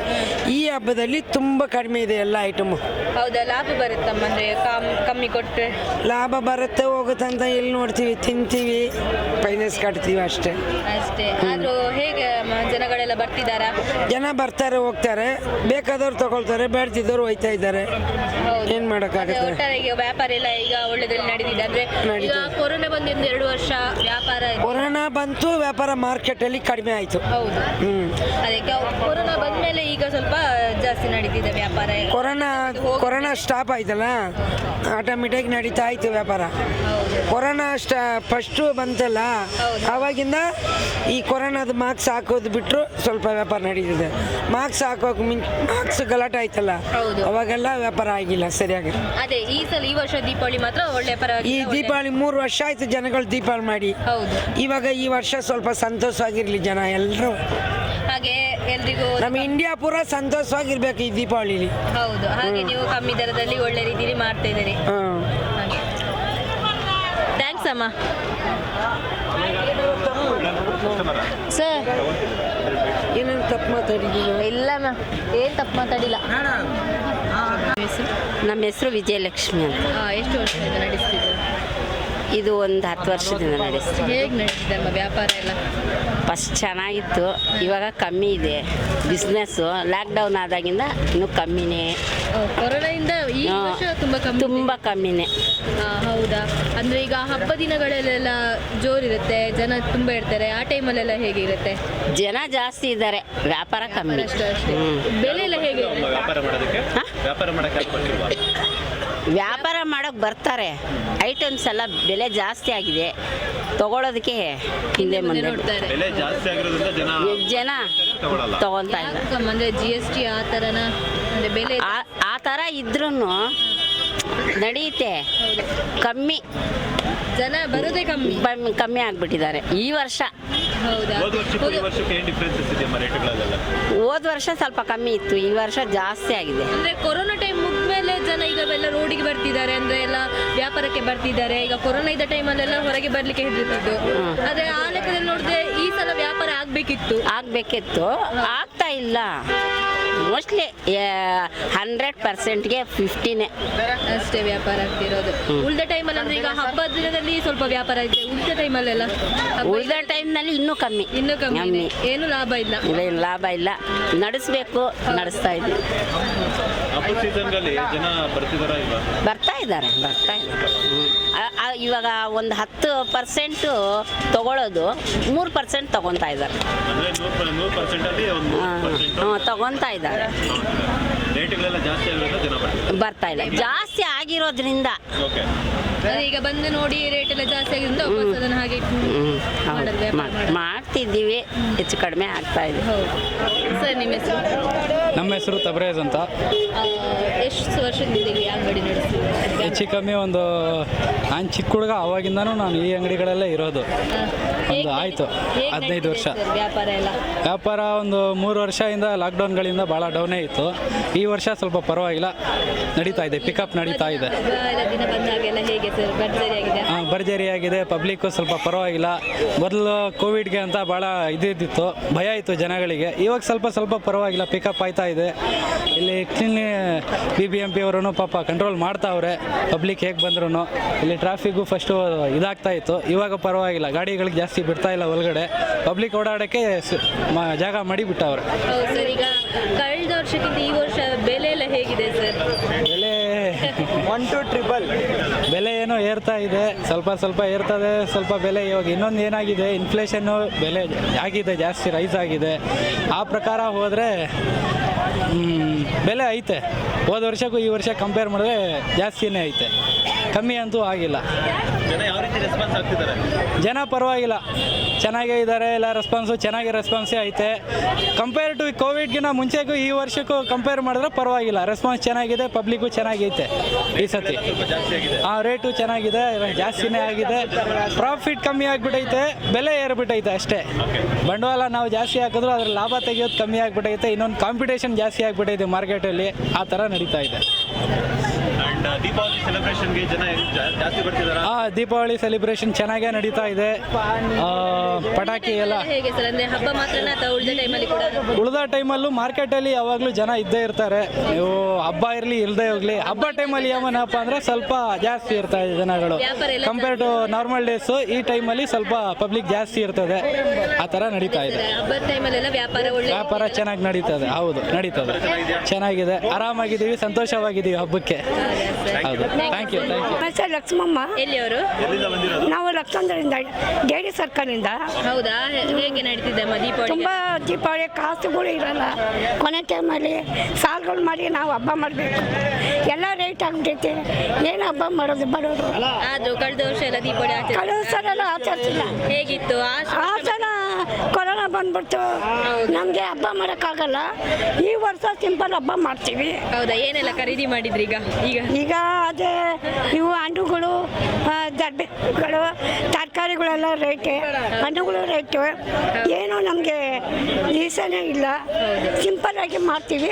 [SPEAKER 11] ಈ ಹಬ್ಬದಲ್ಲಿ ತುಂಬ ಕಡಿಮೆ ಇದೆ ಎಲ್ಲ ಐಟಮ್
[SPEAKER 1] ಹೌದಾ? ಲಾಭ ಬರುತ್ತಮ್ಮ ಅಂದ್ರೆ ಕಮ್- ಕಮ್ಮಿ ಕೊಟ್ಟರೆ
[SPEAKER 11] ಲಾಭ ಬರುತ್ತೆ ಹೋಗುತ್ತೆ ಅಂತ ಎಲ್ಲಿ ನೋಡ್ತೀವಿ? ತಿಂತೀವಿ. ಫೈನಾನ್ಸ್ ಕಟ್ತೀವಿ ಅಷ್ಟೇ.
[SPEAKER 1] ಅಷ್ಟೇ. ಆದ್ರೂ ಹೇಗೆ ಅಮ್ಮ? ಜನಗಳೆಲ್ಲ ಬರ್ತಿದ್ದಾರಾ
[SPEAKER 11] ಜನ ಬರ್ತಾರೆ ಹೋಗ್ತಾರೆ. ಬೇಕಾದವ್ರು ತಗೊಳ್ತಾರೆ ಬೇಡ್ತಿದ್ದವ್ರು ಹೋಯ್ತಾ ಇದ್ದಾರೆ. ಏನು
[SPEAKER 1] ಈಗ ವ್ಯಾಪಾರ ಎಲ್ಲ ಈಗ ಒಳ್ಳೆದಲ್ಲಿ ನಡೀತಿದೆ ಅಂದ್ರೆ ಈಗ. ಕೊರೋನಾ ಬಂದಿಂದ ಎರಡು ವರ್ಷ ವ್ಯಾಪಾರ
[SPEAKER 11] ಕೊರೋನಾ ಬಂತು ವ್ಯಾಪಾರ ಮಾರ್ಕೆಟಲ್ಲಿ ಕಡಿಮೆ ಆಯ್ತು.
[SPEAKER 1] ಹೌದು.
[SPEAKER 11] ಹ್ಮ್.
[SPEAKER 1] ಅದಕ್ಕೆ ಕೊರೋನಾ ಬಂದ್ಮೇಲೆ ಈಗ ಸ್ವಲ್ಪ ಜಾಸ್ತಿ ನಡೀತಿದೆ ವ್ಯಾಪಾರ.
[SPEAKER 11] ಕೊರೋನಾ ಕೊರೋನಾ ಸ್ಟಾಪ್ ಆಯ್ತಲ್ಲ? ಆಟೋಮೆಟಿಕ್ ನಡೀತಾ ಆಯ್ತು ವ್ಯಾಪಾರ. ಕೊರೋನಾ ಸ್ಟಾ ಫಸ್ಟು ಬಂತಲ್ಲ? ಅವಾಗಿಂದ ಈ ಕೊರೋನಾದ ಮಾರ್ಕ್ಸ್ ಹಾಕೋದು ಬಿಟ್ಟರು ಸ್ವಲ್ಪ ವ್ಯಾಪಾರ ನಡೀತಿದೆ. ಮಾರ್ಕ್ಸ್ ಹಾಕೋಕೆ ಮಿನ್ ಮಾರ್ಕ್ಸ್ ಗಲಾಟೆ ಆಯ್ತಲ್ಲ?
[SPEAKER 1] ಹೌದು.
[SPEAKER 11] ಅವಾಗೆಲ್ಲ ವ್ಯಾಪಾರ ಆಗಿಲ್ಲ ಸರಿಯಾಗಿ.
[SPEAKER 1] ಅದೇ ಈ ಸಲ ಈ ವರ್ಷ ದೀಪಾವಳಿ ಮಾತ್ರ ಒಳ್ಳೆ ಪರವಾಗಿ
[SPEAKER 11] ಈ ದೀಪಾವಳಿ ಮೂರು ವರ್ಷ ಆಯ್ತು ಜನಗಳು ದೀಪಾವಳಿ ಮಾಡಿ.
[SPEAKER 1] ಹೌದು.
[SPEAKER 11] ಇವಾಗ ಈ ವರ್ಷ ಸ್ವಲ್ಪ ಸಂತೋಷವಾಗಿರ್ಲಿ ಜನ ಎಲ್ಲರೂ.
[SPEAKER 1] ಹಾಗೆ ಎಲ್ರಿಗೂ
[SPEAKER 11] ನಮ್ಮ ಇಂಡಿಯಾ ಪೂರ ಸಂತೋಷವಾಗಿರ್ಬೇಕು ಈ ದೀಪಾವಳಿಲಿ.
[SPEAKER 1] ಹೌದು ಹಾಗೆ ನೀವು ಕಮ್ಮಿ ದರದಲ್ಲಿ ಒಳ್ಳೆ ರೀತಿಯಲ್ಲಿ ಮಾಡ್ತಾ ಇದ್ದೀರಿ.
[SPEAKER 11] ಹಾಂ
[SPEAKER 1] ಥ್ಯಾಂಕ್ಸ್ ಅಮ್ಮ. ಸರ್
[SPEAKER 11] ಏನೇನು ತಪ್ಪು ಮಾತಾಡಿದ್ದೀನಿ
[SPEAKER 1] ಇಲ್ಲ ಮ್ಯಾಮ್ ಏನು ತಪ್ಪು ಮಾತಾಡಿಲ್ಲ.
[SPEAKER 12] ನಮ್ಮ ಹೆಸರು? ವಿಜಯಲಕ್ಷ್ಮಿ ಅಂತ.
[SPEAKER 1] ಎಷ್ಟು ವರ್ಷದಿಂದ ನಡೆಸ್ತಿದ್ರು
[SPEAKER 12] ಇದು ಒಂದು ಹತ್ತು ವರ್ಷದಿಂದ ನಡೆಸ್ತೀವಿ
[SPEAKER 1] ಹೇಗೆ ನಡೀತಿದೆ ಅಮ್ಮ ವ್ಯಾಪಾರ ಎಲ್ಲ?
[SPEAKER 12] ಫಸ್ಟ್ ಚೆನ್ನಾಗಿತ್ತು. ಇವಾಗ ಕಮ್ಮಿ ಇದೆ. ಬಿಸ್ನೆಸ್ಸು ಲಾಕ್ಡೌನ್ ಆದಾಗಿಂದ ಇನ್ನೂ ಕಮ್ಮಿನೇ.
[SPEAKER 1] ಕೊರೋನಾಯಿಂದ ಈ
[SPEAKER 12] ಹಾ.
[SPEAKER 1] ವರ್ಷ ತುಂಬಾ ಕಮ್ಮಿ
[SPEAKER 12] ತುಂಬ ಕಮ್ಮಿನೇ.
[SPEAKER 1] ಆ, ಹೌದಾ? ಅಂದ್ರೆ ಈಗ ಹಬ್ಬ ದಿನಗಳಲ್ಲೆಲ್ಲ ಜೋರಿರುತ್ತೆ ಜನ ತುಂಬಾ ಇರ್ತಾರೆ ಆ ಟೈಮಲ್ಲೆಲ್ಲ ಹೇಗಿರುತ್ತೆ
[SPEAKER 12] ಜನ ಜಾಸ್ತಿ ಇದ್ದಾರೆ ವ್ಯಾಪಾರ ಕಮ್ಮಿ.
[SPEAKER 1] ಅಷ್ಟೇ ಅಷ್ಟೇ.
[SPEAKER 12] ಹ್ಮ್.
[SPEAKER 1] ಬೆಲೆ ಎಲ್ಲ ಹೇಗೆ
[SPEAKER 7] ವ್ಯಾಪಾರ ಮಾಡೋದಕ್ಕೆ?
[SPEAKER 12] ಹಾ?
[SPEAKER 7] ವ್ಯಾಪಾರ ಮಾಡಕ್ಕೆ ಯಾಕೆ ಬರ್ತಿಲ್ವಾ
[SPEAKER 12] ವ್ಯಾಪಾರ ಮಾಡೋಕೆ ಬರ್ತಾರೆ. ಐಟಮ್ಸ್ ಎಲ್ಲ ಬೆಲೆ ಜಾಸ್ತಿ ಆಗಿದೆ. ತಗೊಳ್ಳೋದಕ್ಕೆ ಹಿಂದೆ ಮುಂದೆ.
[SPEAKER 1] ನೋಡ್ತಾರೆ.
[SPEAKER 7] ಬೆಲೆ ಜಾಸ್ತಿ ಆಗಿರೋದ್ರಿಂದ ಜನ
[SPEAKER 12] ಜನ
[SPEAKER 7] ತಗೊಳಲ್ಲ.
[SPEAKER 12] ತಗೊಳ್ತಾ ಇಲ್ಲ?
[SPEAKER 1] ಅಂದ್ರೆ ಜಿ ಎಸ್ ಟಿ ಆ ಥರನ ಅಂದ್ರೆ ಬೆಲೆ
[SPEAKER 12] ಆ- ಆ ಥರ ಇದ್ರೂ ನಡೆಯುತ್ತೆ ಕಮ್ಮಿ.
[SPEAKER 1] ಜನ ಬರೋದೇ ಕಮ್ಮಿ.
[SPEAKER 12] ಬಮ್- ಕಮ್ಮಿ ಆಗಿಬಿಟ್ಟಿದ್ದಾರೆ. ಈ ವರ್ಷ.
[SPEAKER 1] ಹೌದಾ?
[SPEAKER 7] ಹೋದ ವರ್ಷಕ್ಕೂ ಈ ವರ್ಷಕ್ಕೆ ಏನು ಡಿಫ್ರೆನ್ಸಸ್ ಇದೆಯಮ್ಮ ರೇಟ್ಗಳಲ್ಲೆಲ್ಲ
[SPEAKER 12] ಹೋದ ವರ್ಷ ಸ್ವಲ್ಪ ಕಮ್ಮಿ ಇತ್ತು. ಈ ವರ್ಷ ಜಾಸ್ತಿ ಆಗಿದೆ.
[SPEAKER 1] ಅಂದ್ರೆ ಕೊರೋನಾ ಜನ ಈಗ ಎಲ್ಲ ರೋಡಿಗೆ ಬರ್ತಿದ್ದಾರೆ ಅಂದ್ರೆ ಎಲ್ಲ ವ್ಯಾಪಾರಕ್ಕೆ ಬರ್ತಿದ್ದಾರೆ. ಈಗ ಕೊರೋನಾ ಇದ್ದ ಟೈಮಲ್ಲೆಲ್ಲ ಹೊರಗೆ ಬರ್ಲಿಕ್ಕೆ ಹೆದರ್ತಿದ್ದು. ಆದ್ರೆ ಆ ಲೆಕ್ಕದಲ್ಲಿ ನೋಡಿದ್ರೆ ಈ ಸಲ ವ್ಯಾಪಾರ ಆಗ್ಬೇಕಿತ್ತು.
[SPEAKER 12] ಆಗ್ಬೇಕಿತ್ತು. ಆಗ್ತಾ ಇಲ್ಲ. ಮೋಸ್ಟ್ಲಿ ಹಂಡ್ರೆಡ್ ಪರ್ಸೆಂಟ್ಗೆ ಫಿಫ್ಟಿನೇ
[SPEAKER 1] ಅಷ್ಟೇ ವ್ಯಾಪಾರ ಆಗ್ತಿರೋದು ಉಳಿದ ಟೈಮಲ್ಲಿ ಅಂದ್ರೆ ಈಗ ಹಬ್ಬದ ದಿನದಲ್ಲಿ ಸ್ವಲ್ಪ ವ್ಯಾಪಾರ ಇದೆ. ಉಳಿದ ಟೈಮಲ್ಲೆಲ್ಲ
[SPEAKER 12] ಉಳಿದ ಟೈಮ್ನಲ್ಲಿ ಇನ್ನೂ ಕಮ್ಮಿ.
[SPEAKER 1] ಇನ್ನೂ ಕಮ್ಮಿ ಏನು ಲಾಭ ಇಲ್ಲ.
[SPEAKER 12] ಇಲ್ಲ ಇಲ್ಲ, ಲಾಭ ಇಲ್ಲ. ನಡೆಸ್ಬೇಕು ನಡೆಸ್ತಾ ಇದ್ವಿ. ಬರ್ತಾ ಇದ್ದಾರೆ ಬರ್ತಾ ಇದ್ದಾರೆ. ಇವಾಗ ಒಂದು ಹತ್ತು ಪರ್ಸೆಂಟು ತಗೊಳ್ಳೋದು ಮೂರು ಪರ್ಸೆಂಟ್ ತಗೊತಾ ಇದ್ದಾರೆ. ಹಾಂ ತಗೊತಾ ಇದ್ದಾರೆ. ಬರ್ತಾ ಇಲ್ಲ. ಜಾಸ್ತಿ ಆಗಿರೋದ್ರಿಂದ.
[SPEAKER 1] ಈಗ ಬಂದು ನೋಡಿ ರೇಟ್ ಎಲ್ಲ ಜಾಸ್ತಿ ಹಾಗೆ.
[SPEAKER 12] ಮಾಡ್ತಿದ್ದೀವಿ. ಹೆಚ್ಚು ಕಡಿಮೆ ಆಗ್ತಾ ಇದೆ.
[SPEAKER 1] ಹೌದು. ಸರ್ ನಿಮ್ಮ ಹೆಸರು?
[SPEAKER 13] ನಮ್ಮ ಹೆಸರು ತಬ್ರೇಜ್ ಅಂತ.
[SPEAKER 1] ಎಷ್ಟು ವರ್ಷದಿಂದ ಇಲ್ಲಿ ಅಂಗಡಿ ನಡೆಸ್ತಿದ್ದೀರಿ?
[SPEAKER 13] ಹೆಚ್ಚು ಕಮ್ಮಿ ಒಂದು ನಾನು ಚಿಕ್ಕ ಹುಡುಗ ಅವಾಗಿಂದನೂ ನಾನು ಈ ಅಂಗಡಿಗಳಲ್ಲೇ ಇರೋದು. ಒಂದು ಆಯಿತು ಹದಿನೈದು ವರ್ಷ.
[SPEAKER 1] ವ್ಯಾಪಾರ ಎಲ್ಲ?
[SPEAKER 13] ವ್ಯಾಪಾರ ಒಂದು ಮೂರು ವರ್ಷದಿಂದ ಲಾಕ್ಡೌನ್ಗಳಿಂದ ಭಾಳ ಡೌನೇ ಇತ್ತು. ಈ ವರ್ಷ ಸ್ವಲ್ಪ ಪರವಾಗಿಲ್ಲ ನಡೀತಾ ಇದೆ ಪಿಕಪ್ ನಡೀತಾ ಇದೆ.
[SPEAKER 1] ಎಲ್ಲ ದಿನ ಹೇಗೆ ಸರ್? ಭರ್ಜರಿ ಆಗಿದೆ
[SPEAKER 13] ಆ, ಭರ್ಜರಿಯಾಗಿದೆ ಪಬ್ಲಿಕ್ಕು ಸ್ವಲ್ಪ ಪರವಾಗಿಲ್ಲ. ಮೊದಲು ಕೋವಿಡ್ಗೆ ಅಂತ ಭಾಳ ಇದಿದ್ದಿತ್ತು ಭಯ ಇತ್ತು ಜನಗಳಿಗೆ. ಇವಾಗ ಸ್ವಲ್ಪ ಸ್ವಲ್ಪ ಪರವಾಗಿಲ್ಲ. ಪಿಕಪ್ ಆಯ್ತಾ ಇದೆ. ಇಲ್ಲಿ clean B B M P ಅವರು ಪಾಪ ಕಂಟ್ರೋಲ್ ಮಾಡ್ತಾವ್ರೆ. ಪಬ್ಲಿಕ್ ಹೇಗೆ ಬಂದ್ರು ಇಲ್ಲಿ ಟ್ರಾಫಿಕ್ಕು ಫಸ್ಟು ಇದಾಗ್ತಾ ಇತ್ತು. ಇವಾಗ ಪರವಾಗಿಲ್ಲ. ಗಾಡಿಗಳಿಗೆ ಜಾಸ್ತಿ ಬಿಡ್ತಾ ಇಲ್ಲ ಒಳಗಡೆ. ಪಬ್ಲಿಕ್ ಓಡಾಡೋಕ್ಕೆ ಸ- ಮ- ಜಾಗ ಮಾಡಿಬಿಟ್ಟವ್ರೆ.
[SPEAKER 1] ಹೌದು ಸರ್. ಈಗ ಕಳೆದ ವರ್ಷಕ್ಕಿಂತ ಈ ವರ್ಷ ಬೆಲೆ ಎಲ್ಲ ಹೇಗಿದೆ ಸರ್?
[SPEAKER 3] ಒನ್ ಟು ಟ್ರಿಪಲ್
[SPEAKER 13] ಬೆಲೆ ಏನೋ ಏರ್ತಾ ಇದೆ. ಸ್ವಲ್ಪ ಸ್ವಲ್ಪ ಏರ್ತದೆ, ಸ್ವಲ್ಪ ಬೆಲೆ ಇವಾಗ ಇನ್ನೊಂದು ಏನಾಗಿದೆ? ಇನ್ಫ್ಲೇಷನ್ನು ಬೆಲೆ ಆಗಿದೆ, ಜಾಸ್ತಿ ರೈಸ್ ಆಗಿದೆ. ಆ ಪ್ರಕಾರ ಹೋದರೆ ಬೆಲೆ ಐತೆ. ಹೋದ ವರ್ಷಕ್ಕೂ ಈ ವರ್ಷ ಕಂಪೇರ್ ಮಾಡಿದ್ರೆ ಜಾಸ್ತಿನೇ ಐತೆ. ಕಮ್ಮಿ ಅಂತೂ ಆಗಿಲ್ಲ.
[SPEAKER 7] ಜನ
[SPEAKER 13] ಪರವಾಗಿಲ್ಲ. ಚೆನ್ನಾಗೇ ಇದ್ದಾರೆ ಎಲ್ಲ ರೆಸ್ಪಾನ್ಸು ಚೆನ್ನಾಗಿ ರೆಸ್ಪಾನ್ಸೇ ಐತೆ. ಕಂಪೇರ್ ಟು ಕೋವಿಡ್ಗಿಂತ ಮುಂಚೆಗೂ ಈ ವರ್ಷಕ್ಕೂ ಕಂಪೇರ್ ಮಾಡಿದ್ರೆ ಪರವಾಗಿಲ್ಲ. ರೆಸ್ಪಾನ್ಸ್ ಚೆನ್ನಾಗಿದೆ ಪಬ್ಲಿಕ್ಕು ಚೆನ್ನಾಗೈತೆ ಈ ಸತಿ.
[SPEAKER 7] ಹಾಂ
[SPEAKER 13] ಆ ರೇಟು ಚೆನ್ನಾಗಿದೆ ಜಾಸ್ತಿನೇ ಆಗಿದೆ. ಪ್ರಾಫಿಟ್ ಕಮ್ಮಿ ಆಗಿಬಿಟ್ಟೈತೆ ಬೆಲೆ ಏರ್ಬಿಟ್ಟೈತೆ ಅಷ್ಟೇ. ಬಂಡವಾಳ ನಾವು ಜಾಸ್ತಿ ಹಾಕಿದ್ರು ಅದ್ರ ಲಾಭ ತೆಗೆಯೋದು ಕಮ್ಮಿ ಆಗಿಬಿಟ್ಟೈತೆ ಇನ್ನೊಂದು ಕಾಂಪಿಟೇಷನ್ ಜಾಸ್ತಿ ಆಗಿಬಿಟ್ಟೈತೆ ಮಾರ್ಕೆಟಲ್ಲಿ ಆ ಥರ ನಡೀತಾ ಇದೆ.
[SPEAKER 7] ದೀಪಾವಳಿ ಸೆಲೆಬ್ರೇಷನ್ಗೆ ಜನ ಜಾಸ್ತಿ ಬರ್ತಿದಾರ?
[SPEAKER 13] ಆ ದೀಪಾವಳಿ ಸೆಲೆಬ್ರೇಷನ್ ಚೆನ್ನಾಗೇ ನಡೀತಾ ಇದೆ. ಆ, ಪಟಾಕಿ ಎಲ್ಲ
[SPEAKER 1] ಹೇಗೆ ಸರ್? ಅಂದ್ರೆ ಹಬ್ಬ ಮಾತ್ರನಾ ಅಥವಾ ಉಳಿದ ಟೈಮಲ್ಲಿ ಕೂಡ?
[SPEAKER 13] ಉಳಿದ ಟೈಮಲ್ಲೂ ಮಾರ್ಕೆಟಲ್ಲಿ ಯಾವಾಗಲೂ ಜನ ಇದ್ದೇ ಇರ್ತಾರೆ. ನೀವು ಹಬ್ಬ ಇರಲಿ ಇಲ್ಲದೆ ಹೋಗ್ಲಿ ಹಬ್ಬ ಟೈಮಲ್ಲಿ ಏನಪ್ಪ ಅಂದರೆ ಸ್ವಲ್ಪ ಜಾಸ್ತಿ ಇರ್ತಾರೆ ಜನಗಳು.
[SPEAKER 1] ವ್ಯಾಪಾರ ಎಲ್ಲ
[SPEAKER 13] ಕಂಪೇರ್ ಟು ನಾರ್ಮಲ್ ಡೇಸು ಈ ಟೈಮಲ್ಲಿ ಸ್ವಲ್ಪ ಪಬ್ಲಿಕ್ ಜಾಸ್ತಿ ಇರ್ತದೆ. ಆ ಥರ ನಡೀತಾ ಇದೆ.
[SPEAKER 1] ಹಬ್ಬದ ಟೈಮಲ್ಲೆಲ್ಲ ವ್ಯಾಪಾರ ಒಳ್ಳೆ
[SPEAKER 13] ವ್ಯಾಪಾರ ಚೆನ್ನಾಗಿ ನಡೀತದೆ. ಹೌದು ನಡೀತದೆ. ಚೆನ್ನಾಗಿದೆ. ಆರಾಮಾಗಿದ್ದೀವಿ ಸಂತೋಷವಾಗಿದ್ದೀವಿ ಹಬ್ಬಕ್ಕೆ. ಹೌದು thank you thank you
[SPEAKER 9] sir Lakshmamma.
[SPEAKER 1] ಎಲ್ಲಿಯವರು?
[SPEAKER 7] ಎಲ್ಲಿಂದ ಬಂದಿರೋದು?
[SPEAKER 9] ನಾವು ಲಕ್ಷಾಂತರದಿಂದ ಡೇರಿ ಸರ್ಕಲಿಂದ
[SPEAKER 1] ಹೌದಾ? ಹೇಗೆ ನಡೀತಿದೆ ದೀಪಾವಳಿ
[SPEAKER 9] ತುಂಬ ದೀಪಾವಳಿ ಕಾಸುಗಳು ಇರಲ್ಲ. ಕೊನೆ ಟೈಮಲ್ಲಿ ಸಾಲಗಳು ಮಾಡಿ ನಾವು ಹಬ್ಬ ಮಾಡಬೇಕು. ಎಲ್ಲ ರೇಟ್ ಆಗ್ಬಿಟ್ಟೈತೆ ಏನು ಹಬ್ಬ ಮಾಡೋದು ಬರೋದು?
[SPEAKER 1] ಆದ್ರೂ ಕಳೆದ ವರ್ಷ ಎಲ್ಲ ದೀಪಾವಳಿ ಆಚರಿಸಿದ್ರಾ?
[SPEAKER 9] ಕಳೆದ ಸಲ ಎಲ್ಲ ಆಚರಿಸಿಲ್ಲ.
[SPEAKER 1] ಹೇಗಿತ್ತು? ಆ
[SPEAKER 9] ಆ ಸಲ ಕೊರೋನಾ ಬಂದ್ಬಿಡ್ತು. ನಮಗೆ ಹಬ್ಬ ಮಾಡೋಕ್ಕಾಗಲ್ಲ. ಈ ವರ್ಷ ಸಿಂಪಲ್ ಹಬ್ಬ ಮಾಡ್ತೀವಿ.
[SPEAKER 1] ಹೌದಾ? ಏನೆಲ್ಲ ಖರೀದಿ ಮಾಡಿದ್ರಿ ಈಗ? ಈಗ?
[SPEAKER 9] ಈಗ ಈಗ ಅದೇ ಇವು ಹಣ್ಣುಗಳು ದರ್ಬೆಗಳು ತರಕಾರಿಗಳೆಲ್ಲ ರೇಟೆ ಹಣ್ಣುಗಳು ರೇಟು ಏನು ನಮಗೆ ಈಸನೇ ಇಲ್ಲ. ಸಿಂಪಲ್ ಆಗಿ ಮಾಡ್ತೀವಿ.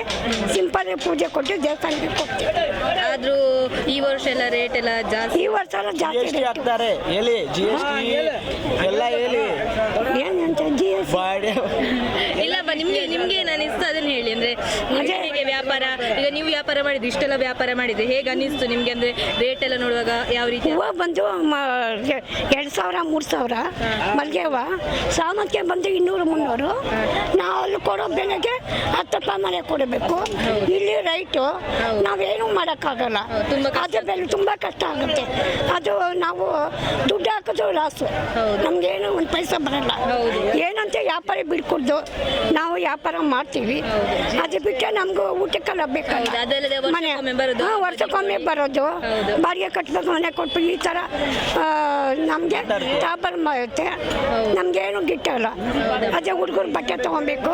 [SPEAKER 9] ಸಿಂಪಲ್ ಆಗಿ ಪೂಜೆ ಕೊಟ್ಟು ದೇವಸ್ಥಾನಕ್ಕೆ ಕೊಡ್ತೀವಿ
[SPEAKER 1] ಆದರೂ ಈ ವರ್ಷ ಎಲ್ಲ ರೇಟ್ ಎಲ್ಲ ಜಾಸ್ತಿ?
[SPEAKER 9] ಈ ವರ್ಷ ಎಲ್ಲ ಜಾಸ್ತಿ
[SPEAKER 3] ಹಾಕ್ತಾರೆ. ಹೇಳಿ. ಜಿ ಎಸ್ ಟಿ ಎಲ್ಲ ಹೇಳಿ
[SPEAKER 9] ಏನಂತ ಜಿ ಎಸ್
[SPEAKER 1] ಇಲ್ಲಪ್ಪ ನಿಮ್ಗೆ ನಿಮ್ಗೆ ಅನಿಸ್ತು ಅದನ್ನ ಹೇಳಿ. ಅಂದ್ರೆ ನಿಮ್ಗೆ ಹೇಗೆ ವ್ಯಾಪಾರ? ಈಗ ನೀವು ವ್ಯಾಪಾರ ಮಾಡಿದ್ರಿ ಇಷ್ಟೆಲ್ಲ ವ್ಯಾಪಾರ ಮಾಡಿದ್ರಿ ಹೇಗೆ ಅನಿಸ್ತು ನಿಮ್ಗೆ? ಅಂದ್ರೆ ರೇಟ್ ಎಲ್ಲ ನೋಡುವಾಗ ಯಾವ ರೀತಿ?
[SPEAKER 9] ಹೂವು ಬಂದು ಎರಡು ಸಾವಿರ ಮೂರು ಸಾವಿರ. ಮಲ್ಲಿಗೆ ಹೂವು ಸಾಮಕ್ಕೆ ಬಂದು ಇನ್ನೂರು ಮುನ್ನೂರು. ನಾವು ಅಲ್ಲಿ ಕೊಡೋ ಬೆಲೆಗೆ ಹತ್ತು ರೂಪಾಯಿ ಮನೆ ಕೊಡಬೇಕು. ಇಲ್ಲಿ ರೈಟು ನಾವೇನು ಮಾಡೋಕ್ಕಾಗಲ್ಲ.
[SPEAKER 1] ತುಂಬಾ
[SPEAKER 9] ಅದು ಬೆಲೆ ತುಂಬ ಕಷ್ಟ ಆಗುತ್ತೆ. ಅದು ನಾವು ದುಡ್ಡು ಹಾಕೋದು ಲಾಸು ನಮಗೇನು ಒಂದು ಪೈಸೆ ಬರಲ್ಲ. ಏನಂತ ವ್ಯಾಪಾರ ಬಿಡ್ಕೊಡ್ದು ನಾವು ವ್ಯಾಪಾರ ಮಾಡ್ತೀವಿ. ಅದು ಬಿಟ್ಟರೆ ನಮಗೂ ಊಟಕ್ಕೆಲ್ಲ ಬೇಕಲ್ಲ
[SPEAKER 1] ಮನೆ ವರ್ಷಕ್ಕೊಮ್ಮೆ ಬರೋದು.
[SPEAKER 9] ಹಾಂ, ವರ್ಷಕ್ಕೊಮ್ಮೆ ಬರೋದು. ಬಾಡಿಗೆ ಕಟ್ಟಬೇಕು ಮನೆ ಕೊಟ್ಟು ಈ ಥರ ನಮಗೆ ಟಾಪರ್ ಮಾಡುತ್ತೆ. ನಮಗೇನು ಗಿಟ್ಟಲ್ಲ ಅದೇ ಹುಡುಗರು ಬಟ್ಟೆ ತೊಗೊಬೇಕು.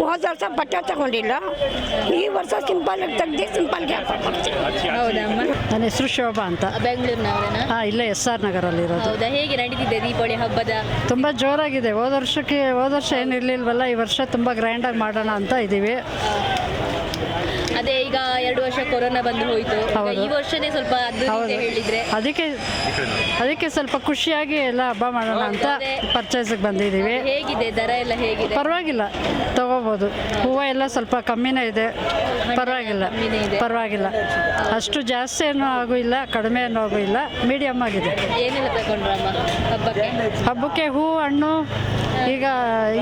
[SPEAKER 9] ಹೋದ ವರ್ಷ ಬಟ್ಟೆ ತಗೊಂಡಿಲ್ಲ. ಈ ವರ್ಷ ಸಿಂಪಲ್ ತೆಗ್ದು ಸಿಂಪಲ್ಗೆ
[SPEAKER 1] ಗ್ಯಾಪ್
[SPEAKER 14] ನನ್ನ ಹೆಸರು ಶೋಭಾ ಅಂತ.
[SPEAKER 1] ಬೆಂಗಳೂರಿನವರೇನಾ?
[SPEAKER 14] ಹಾಂ ಇಲ್ಲೇ ಎಸ್ ಆರ್ ನಗರಲ್ಲಿರೋದು
[SPEAKER 1] ಹೌದಾ ಹೇಗೆ ನಡೀತಿದೆ ದೀಪಾವಳಿ ಹಬ್ಬದ?
[SPEAKER 14] ತುಂಬ ಜೋರಾಗಿದೆ. ಹೋದ ವರ್ಷಕ್ಕೆ ಹೋದ ವರ್ಷ ಏನು ಇರಲಿಲ್ವಲ್ಲ ಈ ವರ್ಷ ತುಂಬ ಗ್ರ್ಯಾಂಡಾಗಿ ಮಾಡೋಣ ಅಂತ ಇದ್ದೀವಿ.
[SPEAKER 1] ಅದೇ ಈಗ ಎರಡು ವರ್ಷ ಕೊರೋನಾ ಬಂದು ಹೋಯ್ತು. ಈ ವರ್ಷನೇ ಸ್ವಲ್ಪ ಹೇಳಿದ್ರೆ.
[SPEAKER 14] ಅದಕ್ಕೆ ಅದಕ್ಕೆ ಸ್ವಲ್ಪ ಖುಷಿಯಾಗಿ ಎಲ್ಲ ಹಬ್ಬ ಮಾಡೋಣ ಅಂತ
[SPEAKER 1] ಪರ್ಚೇಸ್
[SPEAKER 14] ಪರ್ಚೇಸಿಗೆ ಬಂದಿದ್ದೀವಿ.
[SPEAKER 1] ಹೇಗಿದೆ ದರ ಎಲ್ಲ ಹೇಗಿದೆ?
[SPEAKER 14] ಪರವಾಗಿಲ್ಲ ತಗೋಬೋದು. ಹೂವು ಎಲ್ಲ ಸ್ವಲ್ಪ ಕಮ್ಮಿನೇ ಇದೆ. ಪರವಾಗಿಲ್ಲ ಪರವಾಗಿಲ್ಲ. ಅಷ್ಟು ಜಾಸ್ತಿ ಏನೂ ಆಗೂ ಇಲ್ಲ ಕಡಿಮೆ ಏನೂ ಆಗೂ ಇಲ್ಲ ಮೀಡಿಯಮ್ ಆಗಿದೆ.
[SPEAKER 1] ಏನೆಲ್ಲ ತಗೊಂಡ್ರಮ್ಮ ಹಬ್ಬಕ್ಕೆ?
[SPEAKER 14] ಹಬ್ಬಕ್ಕೆ ಹೂ ಹಣ್ಣು ಈಗ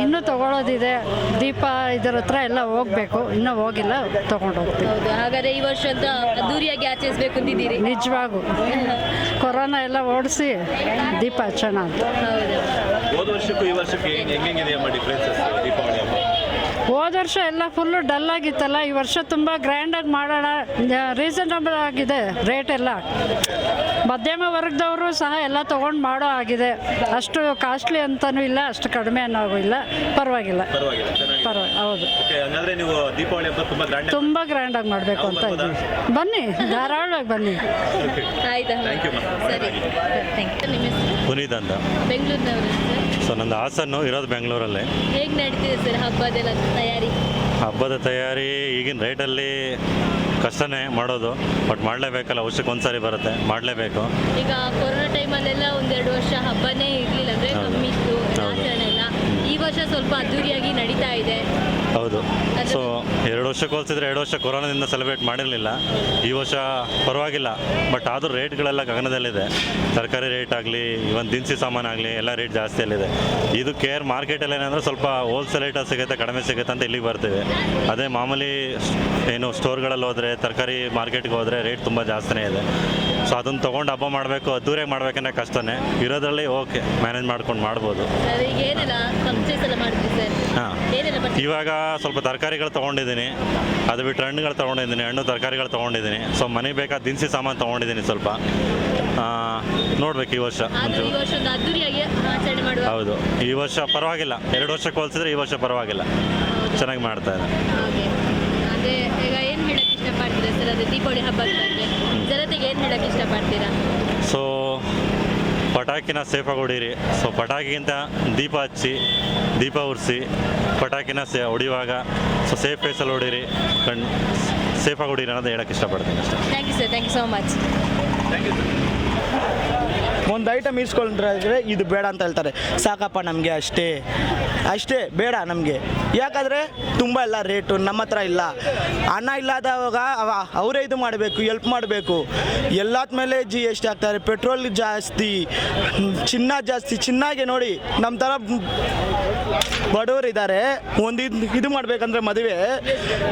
[SPEAKER 14] ಇನ್ನೂ ತಗೊಳ್ಳೋದಿದೆ ದೀಪ ಇದರ ಹತ್ರ ಎಲ್ಲ ಹೋಗ್ಬೇಕು. ಇನ್ನೂ ಹೋಗಿಲ್ಲ ತಗೊಂಡು ಹೋಗ್ತೀವಿ
[SPEAKER 1] ಹೌದು ಹಾಗಾದ್ರೆ ಈ ವರ್ಷ ಅಂತ ಅದ್ದೂರಿಯಾಗಿ ಆಚರಿಸ್ಬೇಕು ಅಂತಿದ್ದೀರಿ?
[SPEAKER 14] ನಿಜವಾಗೂ. ಕೊರೋನಾ ಎಲ್ಲ ಓಡಿಸಿ ದೀಪ ಚೆನ್ನಾಗಿ ಅಂತ.
[SPEAKER 1] ಹೌದು.
[SPEAKER 7] ಹೋದ ವರ್ಷಕ್ಕೂ ಈ ವರ್ಷಕ್ಕೆ ಹೆಂಗೆ ಹೆಂಗಿದೆ ಅಮ್ಮ ಡಿಫ್ರೆನ್ಸಸ್ ದೀಪಾವಳಿ ಹಬ್ಬ?
[SPEAKER 14] ಹೋದ ವರ್ಷ ಎಲ್ಲ ಫುಲ್ಲು ಡಲ್ ಆಗಿತ್ತಲ್ಲ ಈ ವರ್ಷ ತುಂಬ ಗ್ರ್ಯಾಂಡಾಗಿ ಮಾಡೋಣ ರೀಸನಬಲ್ ಆಗಿದೆ ರೇಟ್ ಎಲ್ಲ. ಮಧ್ಯಮ ವರ್ಗದವರು ಸಹ ಎಲ್ಲ ತೊಗೊಂಡು ಮಾಡೋ ಆಗಿದೆ. ಅಷ್ಟು ಕಾಸ್ಟ್ಲಿ ಅಂತಲೂ ಇಲ್ಲ ಅಷ್ಟು ಕಡಿಮೆ ಅನ್ನೋ ಇಲ್ಲ. ಪರವಾಗಿಲ್ಲ.
[SPEAKER 7] ಪರವಾಗಿಲ್ಲ ಚೆನ್ನಾಗಿದೆ.
[SPEAKER 14] ಪರವಾಗಿ ಹೌದು.
[SPEAKER 7] ತುಂಬಾ ಗ್ರ್ಯಾಂಡ್
[SPEAKER 14] ತುಂಬ ಗ್ರ್ಯಾಂಡಾಗಿ ಮಾಡಬೇಕು ಅಂತ ಇದ್ದೀವಿ. ಬನ್ನಿ ಧಾರಾಳವಾಗಿ ಬನ್ನಿ.
[SPEAKER 1] ಆಯ್ತಾ. ಸರಿ.
[SPEAKER 5] ಪುನೀತ್ ಅಂತ.
[SPEAKER 1] ಬೆಂಗಳೂರಿನವರು
[SPEAKER 5] ಸೊ ನಂದು ಹಾಸನ್ನು ಇರೋದು ಬೆಂಗಳೂರಲ್ಲಿ.
[SPEAKER 1] ಹೇಗೆ ನಡೀತಿದೆ ಸರ್ ಹಬ್ಬದೆಲ್ಲ ತಯಾರಿ?
[SPEAKER 5] ಹಬ್ಬದ ತಯಾರಿ ಈಗಿನ ರೇಟಲ್ಲಿ ಕಷ್ಟನೇ ಮಾಡೋದು. ಬಟ್ ಮಾಡಲೇಬೇಕಲ್ಲ ವರ್ಷಕ್ಕೆ ಒಂದ್ಸರಿ ಬರುತ್ತೆ. ಮಾಡಲೇಬೇಕು.
[SPEAKER 1] ಈಗ ಕೊರೋನಾ ಟೈಮಲ್ಲೆಲ್ಲ ಒಂದೆರಡು ವರ್ಷ ಹಬ್ಬನೇ ಇರಲಿಲ್ಲ ಅಂದರೆ. ಕಮ್ಮಿ ಇತ್ತು ಆಚರಣೆ ಎಲ್ಲ. ಈ ವರ್ಷ ಸ್ವಲ್ಪ ಅದ್ದೂರಿಯಾಗಿ ನಡೀತಾ ಇದೆ.
[SPEAKER 5] ಹೌದು. ಸೊ ಎರಡು ವರ್ಷಕ್ಕೆ ಹೋಲಿಸಿದ್ರೆ ಎರಡು ವರ್ಷ ಕೊರೋನಾದಿಂದ ಸೆಲೆಬ್ರೇಟ್ ಮಾಡಿರಲಿಲ್ಲ. ಈ ವರ್ಷ ಪರವಾಗಿಲ್ಲ. ಬಟ್ ಆದರೂ ರೇಟ್ಗಳೆಲ್ಲ ಗಗನದಲ್ಲಿದೆ. ತರಕಾರಿ ರೇಟ್ ಆಗಲಿ ಇವನ್ ದಿನಸಿ ಸಾಮಾನು ಆಗಲಿ ಎಲ್ಲ ರೇಟ್ ಜಾಸ್ತಿಯಲ್ಲಿದೆ ಇದು ಕೇರ್ ಮಾರ್ಕೆಟಲ್ಲಿ ಏನಂದ್ರೆ ಸ್ವಲ್ಪ ಹೋಲ್ಸೇಲ್ ರೇಟಲ್ಲಿ ಸಿಗುತ್ತೆ ಕಡಿಮೆ ಸಿಗುತ್ತೆ ಅಂತ ಇಲ್ಲಿಗೆ ಬರ್ತೀವಿ. ಅದೇ ಮಾಮೂಲಿ ಏನು ಸ್ಟೋರ್ಗಳಲ್ಲಿ ಹೋದರೆ ತರಕಾರಿ ಮಾರ್ಕೆಟ್ಗೆ ಹೋದರೆ ರೇಟ್ ತುಂಬ ಜಾಸ್ತಿನೇ ಇದೆ. ಸೊ ಅದನ್ನು ತಗೊಂಡು ಹಬ್ಬ ಮಾಡಬೇಕು ಅದ್ದೂರಿಯಾಗಿ ಮಾಡ್ಬೇಕಂದ್ರೆ ಕಷ್ಟನೇ. ಇರೋದ್ರಲ್ಲಿ ಓಕೆ ಮ್ಯಾನೇಜ್ ಮಾಡ್ಕೊಂಡು ಮಾಡ್ಬೋದು. ಹಾಂ. ಇವಾಗ ಸ್ವಲ್ಪ ತರಕಾರಿಗಳು ತೊಗೊಂಡಿದ್ದೀನಿ. ಅದು ಬಿಟ್ಟರೆ ಹಣ್ಣುಗಳು ತೊಗೊಂಡಿದ್ದೀನಿ ಹಣ್ಣು ತರಕಾರಿಗಳು ತೊಗೊಂಡಿದ್ದೀನಿ. ಸೊ ಮನೆಗೆ ಬೇಕಾದ ದಿನಸಿ ಸಾಮಾನು ತೊಗೊಂಡಿದ್ದೀನಿ ಸ್ವಲ್ಪ. ನೋಡ್ಬೇಕು ಈ ವರ್ಷ ಹೌದು. ಈ ವರ್ಷ ಪರವಾಗಿಲ್ಲ. ಎರಡು ವರ್ಷಕ್ಕೆ ಹೋಲಿಸಿದ್ರೆ ಈ ವರ್ಷ ಪರವಾಗಿಲ್ಲ. ಚೆನ್ನಾಗಿ ಮಾಡ್ತಾ ಇದೆ
[SPEAKER 1] ದೀಪಾವಳಿ ಹಬ್ಬ ಹೇಳಕ್ಕೆ ಇಷ್ಟಪಡ್ತೀರಾ?
[SPEAKER 5] ಸೊ ಪಟಾಕಿನ ಸೇಫಾಗಿ ಹೊಡೀರಿ. ಸೊ ಪಟಾಕಿಗಿಂತ ದೀಪ ಹಚ್ಚಿ ದೀಪ ಉರಿಸಿ ಪಟಾಕಿನ ಸೇ ಹೊಡಿಯುವಾಗ ಸೊ ಸೇಫ್ ಪ್ಲೇಸಲ್ಲಿ ಹೊಡೀರಿ. ಕಣ್ ಸೇಫಾಗಿ ಹೊಡೀರಿ ಅನ್ನೋದು ಹೇಳಕ್ಕೆ ಇಷ್ಟಪಡ್ತೀನಿ ಅಷ್ಟೇ.
[SPEAKER 1] Thank you sir thank you so much
[SPEAKER 3] ಒಂದು ಐಟಮ್ ಇಸ್ಕೊಂಡ್ರೆ ಇದು ಬೇಡ ಅಂತ ಹೇಳ್ತಾರೆ. ಸಾಕಪ್ಪ ನಮಗೆ ಅಷ್ಟೇ. ಅಷ್ಟೇ, ಬೇಡ ನಮಗೆ. ಯಾಕಂದರೆ ತುಂಬ ಎಲ್ಲ ರೇಟು ನಮ್ಮ ಹತ್ರ ಇಲ್ಲ. ಹಣ ಇಲ್ಲದವಾಗ ಅವ- ಅವರೇ ಇದು ಮಾಡಬೇಕು ಎಲ್ಪ್ ಮಾಡಬೇಕು. ಎಲ್ಲದ ಮೇಲೆ ಜಿ ಎಸ್ ಟಿ ಹಾಕ್ತಾರೆ. ಪೆಟ್ರೋಲ್ ಜಾಸ್ತಿ, ಚಿನ್ನ ಜಾಸ್ತಿ, ಚಿನ್ನಾಗೆ ನೋಡಿ ನಮ್ಮ ಥರ ಬಡವರು ಇದ್ದಾರೆ ಒಂದು ಇದು ಮಾಡ್ಬೇಕಂದ್ರೆ ಮದುವೆ.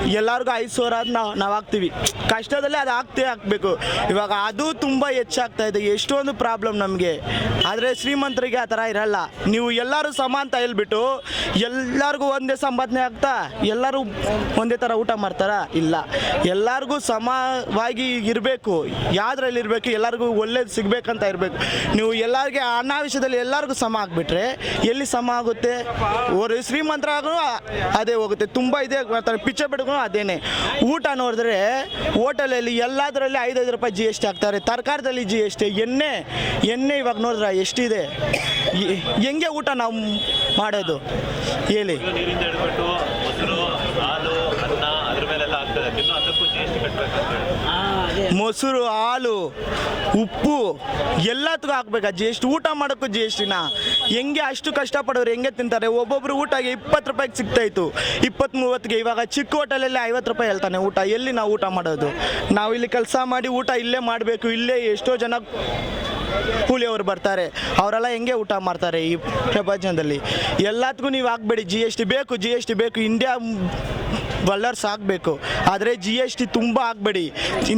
[SPEAKER 3] ಎಲ್ಲರಿಗೂ ಐದು ಸಾವಿರ ನಾವು ನಾವು ಹಾಕ್ತೀವಿ. ಕಷ್ಟದಲ್ಲೇ ಅದು ಹಾಕ್ತೇ ಹಾಕಬೇಕು. ಇವಾಗ ಅದು ತುಂಬ ಹೆಚ್ಚಾಗ್ತಾ ಇದೆ. ಎಷ್ಟೊಂದು ಪ್ರಾಬ್ಲಮ್ ನಮಗೆ. ಆದರೆ ಶ್ರೀಮಂತರಿಗೆ ಆ ಥರ ಇರಲ್ಲ. ನೀವು ಎಲ್ಲರೂ ಸಮ ಅಂತ ಹೇಳ್ಬಿಟ್ಟು ಎಲ್ಲರಿಗೂ ಒಂದೇ ಸಂಪಾದನೆ ಆಗ್ತಾ, ಎಲ್ಲರೂ ಒಂದೇ ಥರ ಊಟ ಮಾಡ್ತಾರಾ? ಇಲ್ಲ. ಎಲ್ಲರಿಗೂ ಸಮವಾಗಿ ಇರಬೇಕು. ಯಾವ್ದ್ರಲ್ಲಿ ಇರಬೇಕು? ಎಲ್ಲರಿಗೂ ಒಳ್ಳೇದು ಸಿಗಬೇಕಂತ ಇರಬೇಕು. ನೀವು ಎಲ್ಲರಿಗೆ ಅನ್ನ ವಿಷಯದಲ್ಲಿ ಎಲ್ಲರಿಗೂ ಸಮ ಆಗಿಬಿಟ್ರೆ ಎಲ್ಲಿ ಸಮ ಆಗುತ್ತೆ? ಅವರು ಶ್ರೀಮಂತರಾಗೂ ಅದೇ ಹೋಗುತ್ತೆ. ತುಂಬ ಇದೆ ಮಾಡ್ತಾರೆ ಪಿಚ್ಚೆ ಬಿಡ್ಗೂ ಅದೇನೆ. ಊಟ ನೋಡಿದ್ರೆ ಹೋಟೆಲಲ್ಲಿ ಎಲ್ಲದರಲ್ಲಿ ಐದೈದು ರೂಪಾಯಿ ಜಿ ಎಸ್ ಟಿ ಹಾಕ್ತಾರೆ ತರಕಾರಿದಲ್ಲಿ ಜಿ ಎಸ್ ಟಿ ಎಣ್ಣೆ ಎಣ್ಣೆ ಇವಾಗ ನೋಡಿದ್ರೆ ಎಷ್ಟಿದೆ? ಹೆಂಗೆ ಊಟ ನಾವು ಮಾಡೋದು? ಹೇಳಿ.
[SPEAKER 7] ನೀರಿಂದ ಹಿಡ್ಬಿಟ್ಟು ಮೊಸರು ಹಾಲು ಅನ್ನ ಅದ್ರ ಮೇಲೆಲ್ಲ ಆಗ್ತದೆ. ಇನ್ನು ಅದಕ್ಕೂ ಜಿ ಕಟ್ಟಬೇಕು ಅಂತ ಹೇಳಿ.
[SPEAKER 3] ಮೊಸರು ಹಾಲು ಉಪ್ಪು ಎಲ್ಲದಕ್ಕೂ ಹಾಕ್ಬೇಕಾ? ಜಿ ಎಸ್ ಟಿ ಊಟ ಮಾಡೋಕ್ಕೂ ಜಿ ಎಸ್ ಟಿನ ಹೆಂಗೆ ಅಷ್ಟು ಕಷ್ಟಪಡೋರು ಹೆಂಗೆ ತಿಂತಾರೆ? ಒಬ್ಬೊಬ್ರು ಊಟಗೆ ಇಪ್ಪತ್ತು ರೂಪಾಯಿಗೆ ಸಿಗ್ತಾಯಿತ್ತು. ಇಪ್ಪತ್ತು ಮೂವತ್ತಿಗೆ ಇವಾಗ ಚಿಕ್ಕ ಹೋಟೆಲಲ್ಲಿ ಐವತ್ತು ರೂಪಾಯಿ ಹೇಳ್ತಾನೆ ಊಟ. ಎಲ್ಲಿ ನಾವು ಊಟ ಮಾಡೋದು? ನಾವು ಇಲ್ಲಿ ಕೆಲಸ ಮಾಡಿ ಊಟ ಇಲ್ಲೇ ಮಾಡಬೇಕು. ಇಲ್ಲೇ ಎಷ್ಟೋ ಜನ ಕೂಲಿಯವರು ಬರ್ತಾರೆ, ಅವರೆಲ್ಲ ಹೆಂಗೆ ಊಟ ಮಾಡ್ತಾರೆ ಈ ಪ್ರಪಂಚದಲ್ಲಿ? ಎಲ್ಲದಕ್ಕೂ ನೀವು ಹಾಕ್ಬೇಡಿ ಜಿ ಎಸ್ ಟಿ ಬೇಕು ಜಿ ಎಸ್ ಟಿ ಬೇಕು ಇಂಡಿಯಾ ವಲ್ಲರ್ಸ್ ಆಗಬೇಕು. ಆದರೆ ಜಿ ಎಸ್ ಟಿ ತುಂಬ ಆಗಬೇಡಿ.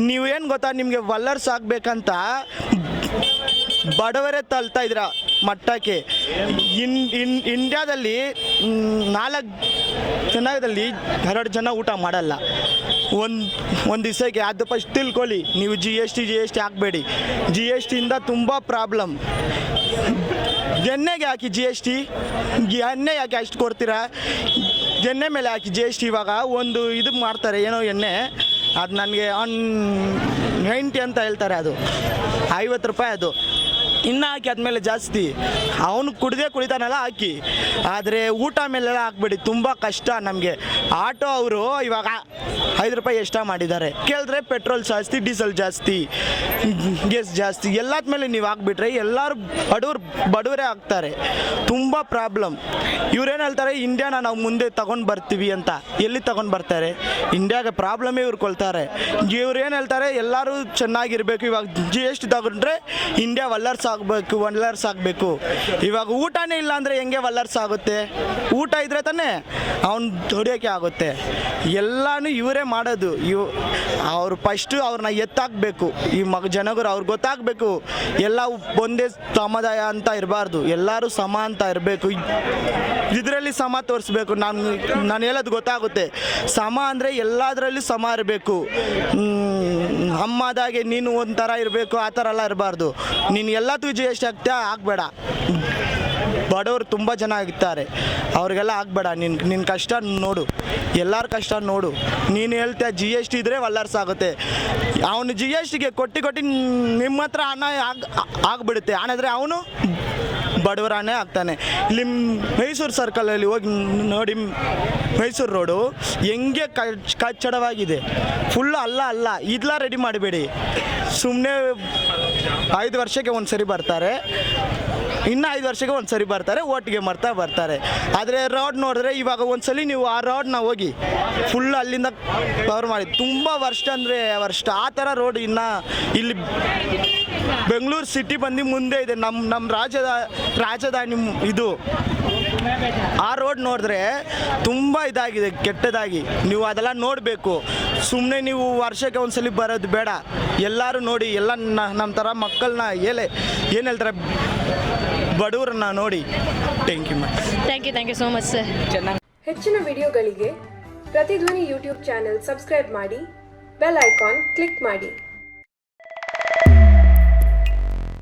[SPEAKER 3] ನೀವೇನು ಗೊತ್ತಾ, ನಿಮಗೆ ವಲ್ಲರ್ಸ್ ಆಗಬೇಕಂತ ಬಡವರೇ ತಲ್ತಾ ಇದ್ರ ಮಟ್ಟಕ್ಕೆ? ಇನ್ ಇನ್, ಇಂಡ್ಯಾದಲ್ಲಿ ನಾಲ್ಕು ಜನದಲ್ಲಿ ಎರಡು ಜನ ಊಟ ಮಾಡಲ್ಲ. ಒಂದು ಒಂದು ದಿವಸಕ್ಕೆ ಅದು ಫಸ್ಟ್ ತಿಳ್ಕೊಳ್ಳಿ. ನೀವು G S T G S T ಹಾಕಬೇಡಿ. ಜಿ ಎಸ್ ಟಿಯಿಂದ ತುಂಬ ಪ್ರಾಬ್ಲಮ್. ಎಣ್ಣೆಗೆ ಹಾಕಿ ಜಿ ಎಸ್ ಟಿ ಎಣ್ಣೆ ಯಾಕೆ ಅಷ್ಟು ಕೊಡ್ತೀರಾ? ಎಣ್ಣೆ ಮೇಲೆ ಹಾಕಿ ಜಿ ಎಸ್ ಟಿ ಇವಾಗ ಒಂದು ಇದು ಮಾಡ್ತಾರೆ, ಏನೋ ಎಣ್ಣೆ. ಅದು ನನಗೆ ಆನ್ ನೈಂಟಿ ಅಂತ ಹೇಳ್ತಾರೆ ಅದು. ಐವತ್ತು ರೂಪಾಯಿ ಅದು. ಇನ್ನು ಹಾಕಿ ಆದಮೇಲೆ ಜಾಸ್ತಿ. ಅವನು ಕುಡಿದೇ ಕುಡಿತಾನಲ್ಲ ಹಾಕಿ ಆದರೆ ಊಟ ಮೇಲೆಲ್ಲ ಹಾಕ್ಬೇಡಿ ತುಂಬ ಕಷ್ಟ ನಮಗೆ. ಆಟೋ ಅವರು ಇವಾಗ ಐದು ರೂಪಾಯಿ ಎಷ್ಟ ಮಾಡಿದ್ದಾರೆ. ಕೇಳಿದ್ರೆ ಪೆಟ್ರೋಲ್ ಜಾಸ್ತಿ ಡೀಸೆಲ್ ಜಾಸ್ತಿ ಗ್ಯಾಸ್ ಜಾಸ್ತಿ, ಎಲ್ಲದ ಮೇಲೆ ನೀವು ಹಾಕ್ಬಿಟ್ರೆ ಎಲ್ಲರೂ ಬಡವ್ರು, ಬಡವರೇ ಆಗ್ತಾರೆ. ತುಂಬ ಪ್ರಾಬ್ಲಮ್ ಇವ್ರೇನು ಹೇಳ್ತಾರೆ ಇಂಡಿಯಾನ ನಾವು ಮುಂದೆ ತಗೊಂಡು ಬರ್ತೀವಿ ಅಂತ. ಎಲ್ಲಿ ತಗೊಂಡು ಬರ್ತಾರೆ? ಇಂಡಿಯಾಗೆ ಪ್ರಾಬ್ಲಮೇ ಇವ್ರು ಕೊಳ್ತಾರೆ ಏನು ಹೇಳ್ತಾರೆ, ಎಲ್ಲರೂ ಚೆನ್ನಾಗಿರಬೇಕು, ಇವಾಗ ಜಿ ಎಸ್ ಟಿ ತಗೊಂಡ್ರೆ ಇಂಡಿಯಾ ವಲ್ಲರ್ಸ್ ಆಗಬೇಕು ವಲ್ಲರ್ಸ್ ಆಗಬೇಕು ಇವಾಗ ಊಟನೇ ಇಲ್ಲ ಅಂದರೆ ಹೆಂಗೆ ವಲ್ಲರ್ಸ್ ಆಗುತ್ತೆ? ಊಟ ಇದ್ರೆ ತಾನೇ ಅವ್ನು ದುಡಿಯೋಕ್ಕೆ ಆಗುತ್ತೆ. ಎಲ್ಲನೂ ಇವರೇ ಮಾಡೋದು. ಇವ್ ಅವ್ರು ಫಸ್ಟು ಅವ್ರನ್ನ ಎತ್ತಾಕಬೇಕು. ಈ ಮಗ ಜನಗರು ಅವ್ರಿಗೆ ಗೊತ್ತಾಗಬೇಕು. ಎಲ್ಲ ಒಂದೇ ಸಮುದಾಯ ಅಂತ ಇರಬಾರ್ದು. ಎಲ್ಲರೂ ಸಮ ಅಂತ ಇರಬೇಕು. ಇದರಲ್ಲಿ ಸಮ ತೋರಿಸ್ಬೇಕು. ನಾನು ನಾನು ಹೇಳೋದು ಗೊತ್ತಾಗುತ್ತೆ. ಸಮ ಅಂದರೆ ಎಲ್ಲದರಲ್ಲೂ ಸಮ ಇರಬೇಕು. ಅಮ್ಮದಾಗೆ ನೀನು ಒಂಥರ ಇರಬೇಕು, ಆ ಥರ ಎಲ್ಲ ಇರಬಾರ್ದು. ನೀನು ಎಲ್ಲದಕ್ಕೂ ಜಿ ಎಸ್ ಟಿ ಆಗ್ತಾ ಆಗಬೇಡ. ಬಡವರು ತುಂಬ ಜನ ಇರ್ತಾರೆ. ಅವ್ರಿಗೆಲ್ಲ ಆಗಬೇಡ. ನಿನ್ನ ನಿನ್ನ ಕಷ್ಟ ನೋಡು. ಎಲ್ಲರ ಕಷ್ಟ ನೋಡು. ನೀನು ಹೇಳ್ತೀಯ ಜಿ ಎಸ್ ಟಿ ಇದ್ರೆ ವಲ್ಲರ್ಸ್ ಆಗುತ್ತೆ. ಅವನು ಜಿ ಎಸ್ ಟಿಗೆ ಕೊಟ್ಟು ಕೊಟ್ಟು ನಿಮ್ಮ ಹತ್ರ ಹಣ ಆಗಿ ಆಗಿಬಿಡುತ್ತೆ. ಅವನು ಬಡವರಾನೇ ಆಗ್ತಾನೆ. ಇಲ್ಲಿ ಮೈಸೂರು ಸರ್ಕಲಲ್ಲಿ ಹೋಗಿ ನೋಡಿ ಮೈಸೂರು ರೋಡು ಹೆಂಗೆ ಕಚ್ ಕಚ್ಚಡವಾಗಿದೆ. ಫುಲ್ ಅಲ್ಲ ಅಲ್ಲ ಇದೆಲ್ಲ ರೆಡಿ ಮಾಡಬೇಡಿ. ಸುಮ್ಮನೆ ಐದು ವರ್ಷಕ್ಕೆ ಒಂದು ಸರಿ ಬರ್ತಾರೆ. ಇನ್ನು ಐದು ವರ್ಷಕ್ಕೆ ಒಂದು ಸರಿ ಬರ್ತಾರೆ ಒಟ್ಟಿಗೆ ಮಾಡ್ತಾ ಬರ್ತಾರೆ. ಆದರೆ ರೋಡ್ ನೋಡಿದ್ರೆ ಇವಾಗ ಒಂದ್ಸಲಿ ನೀವು ಆ ರೋಡ್ನ ಹೋಗಿ ಫುಲ್ ಅಲ್ಲಿಂದ ಕವರ್ ಮಾಡಿ. ತುಂಬ ವರ್ಷ ಅಂದರೆ ವರ್ಷ, ಆ ಥರ ರೋಡ್ ಇನ್ನು ಇಲ್ಲಿ ಬೆಂಗಳೂರು ಸಿಟಿ ಬಂದು ಮುಂದೆ ಇದೆ. ನಮ್ಮ ನಮ್ಮ ರಾಜ್ಯದ ರಾಜಧಾನಿ ಇದು. ಆ ರೋಡ್ ನೋಡಿದ್ರೆ ತುಂಬ ಇದಾಗಿದೆ ಕೆಟ್ಟದಾಗಿ. ನೀವು ಅದೆಲ್ಲ ನೋಡಬೇಕು. ಸುಮ್ಮನೆ ನೀವು ವರ್ಷಕ್ಕೆ ಒಂದ್ಸಲಿ ಬರೋದು ಬೇಡ. ಎಲ್ಲರೂ ನೋಡಿ ಎಲ್ಲ ನಮ್ಮ ಥರ ಮಕ್ಕಳನ್ನ ಎಲೆ ಏನು ಹೇಳ್ತಾರೆ? ಬಡವರನ್ನ ನೋಡಿ. Thank you ma'am
[SPEAKER 1] thank you thank you so much sir
[SPEAKER 15] ಹೆಚ್ಚಿನ ವಿಡಿಯೋಗಳಿಗೆ ಪ್ರತಿಧ್ವನಿ ಯೂಟ್ಯೂಬ್ ಚಾನೆಲ್ ಸಬ್ಸ್ಕ್ರೈಬ್ ಮಾಡಿ ಬೆಲ್ ಐಕಾನ್ ಕ್ಲಿಕ್ ಮಾಡಿ.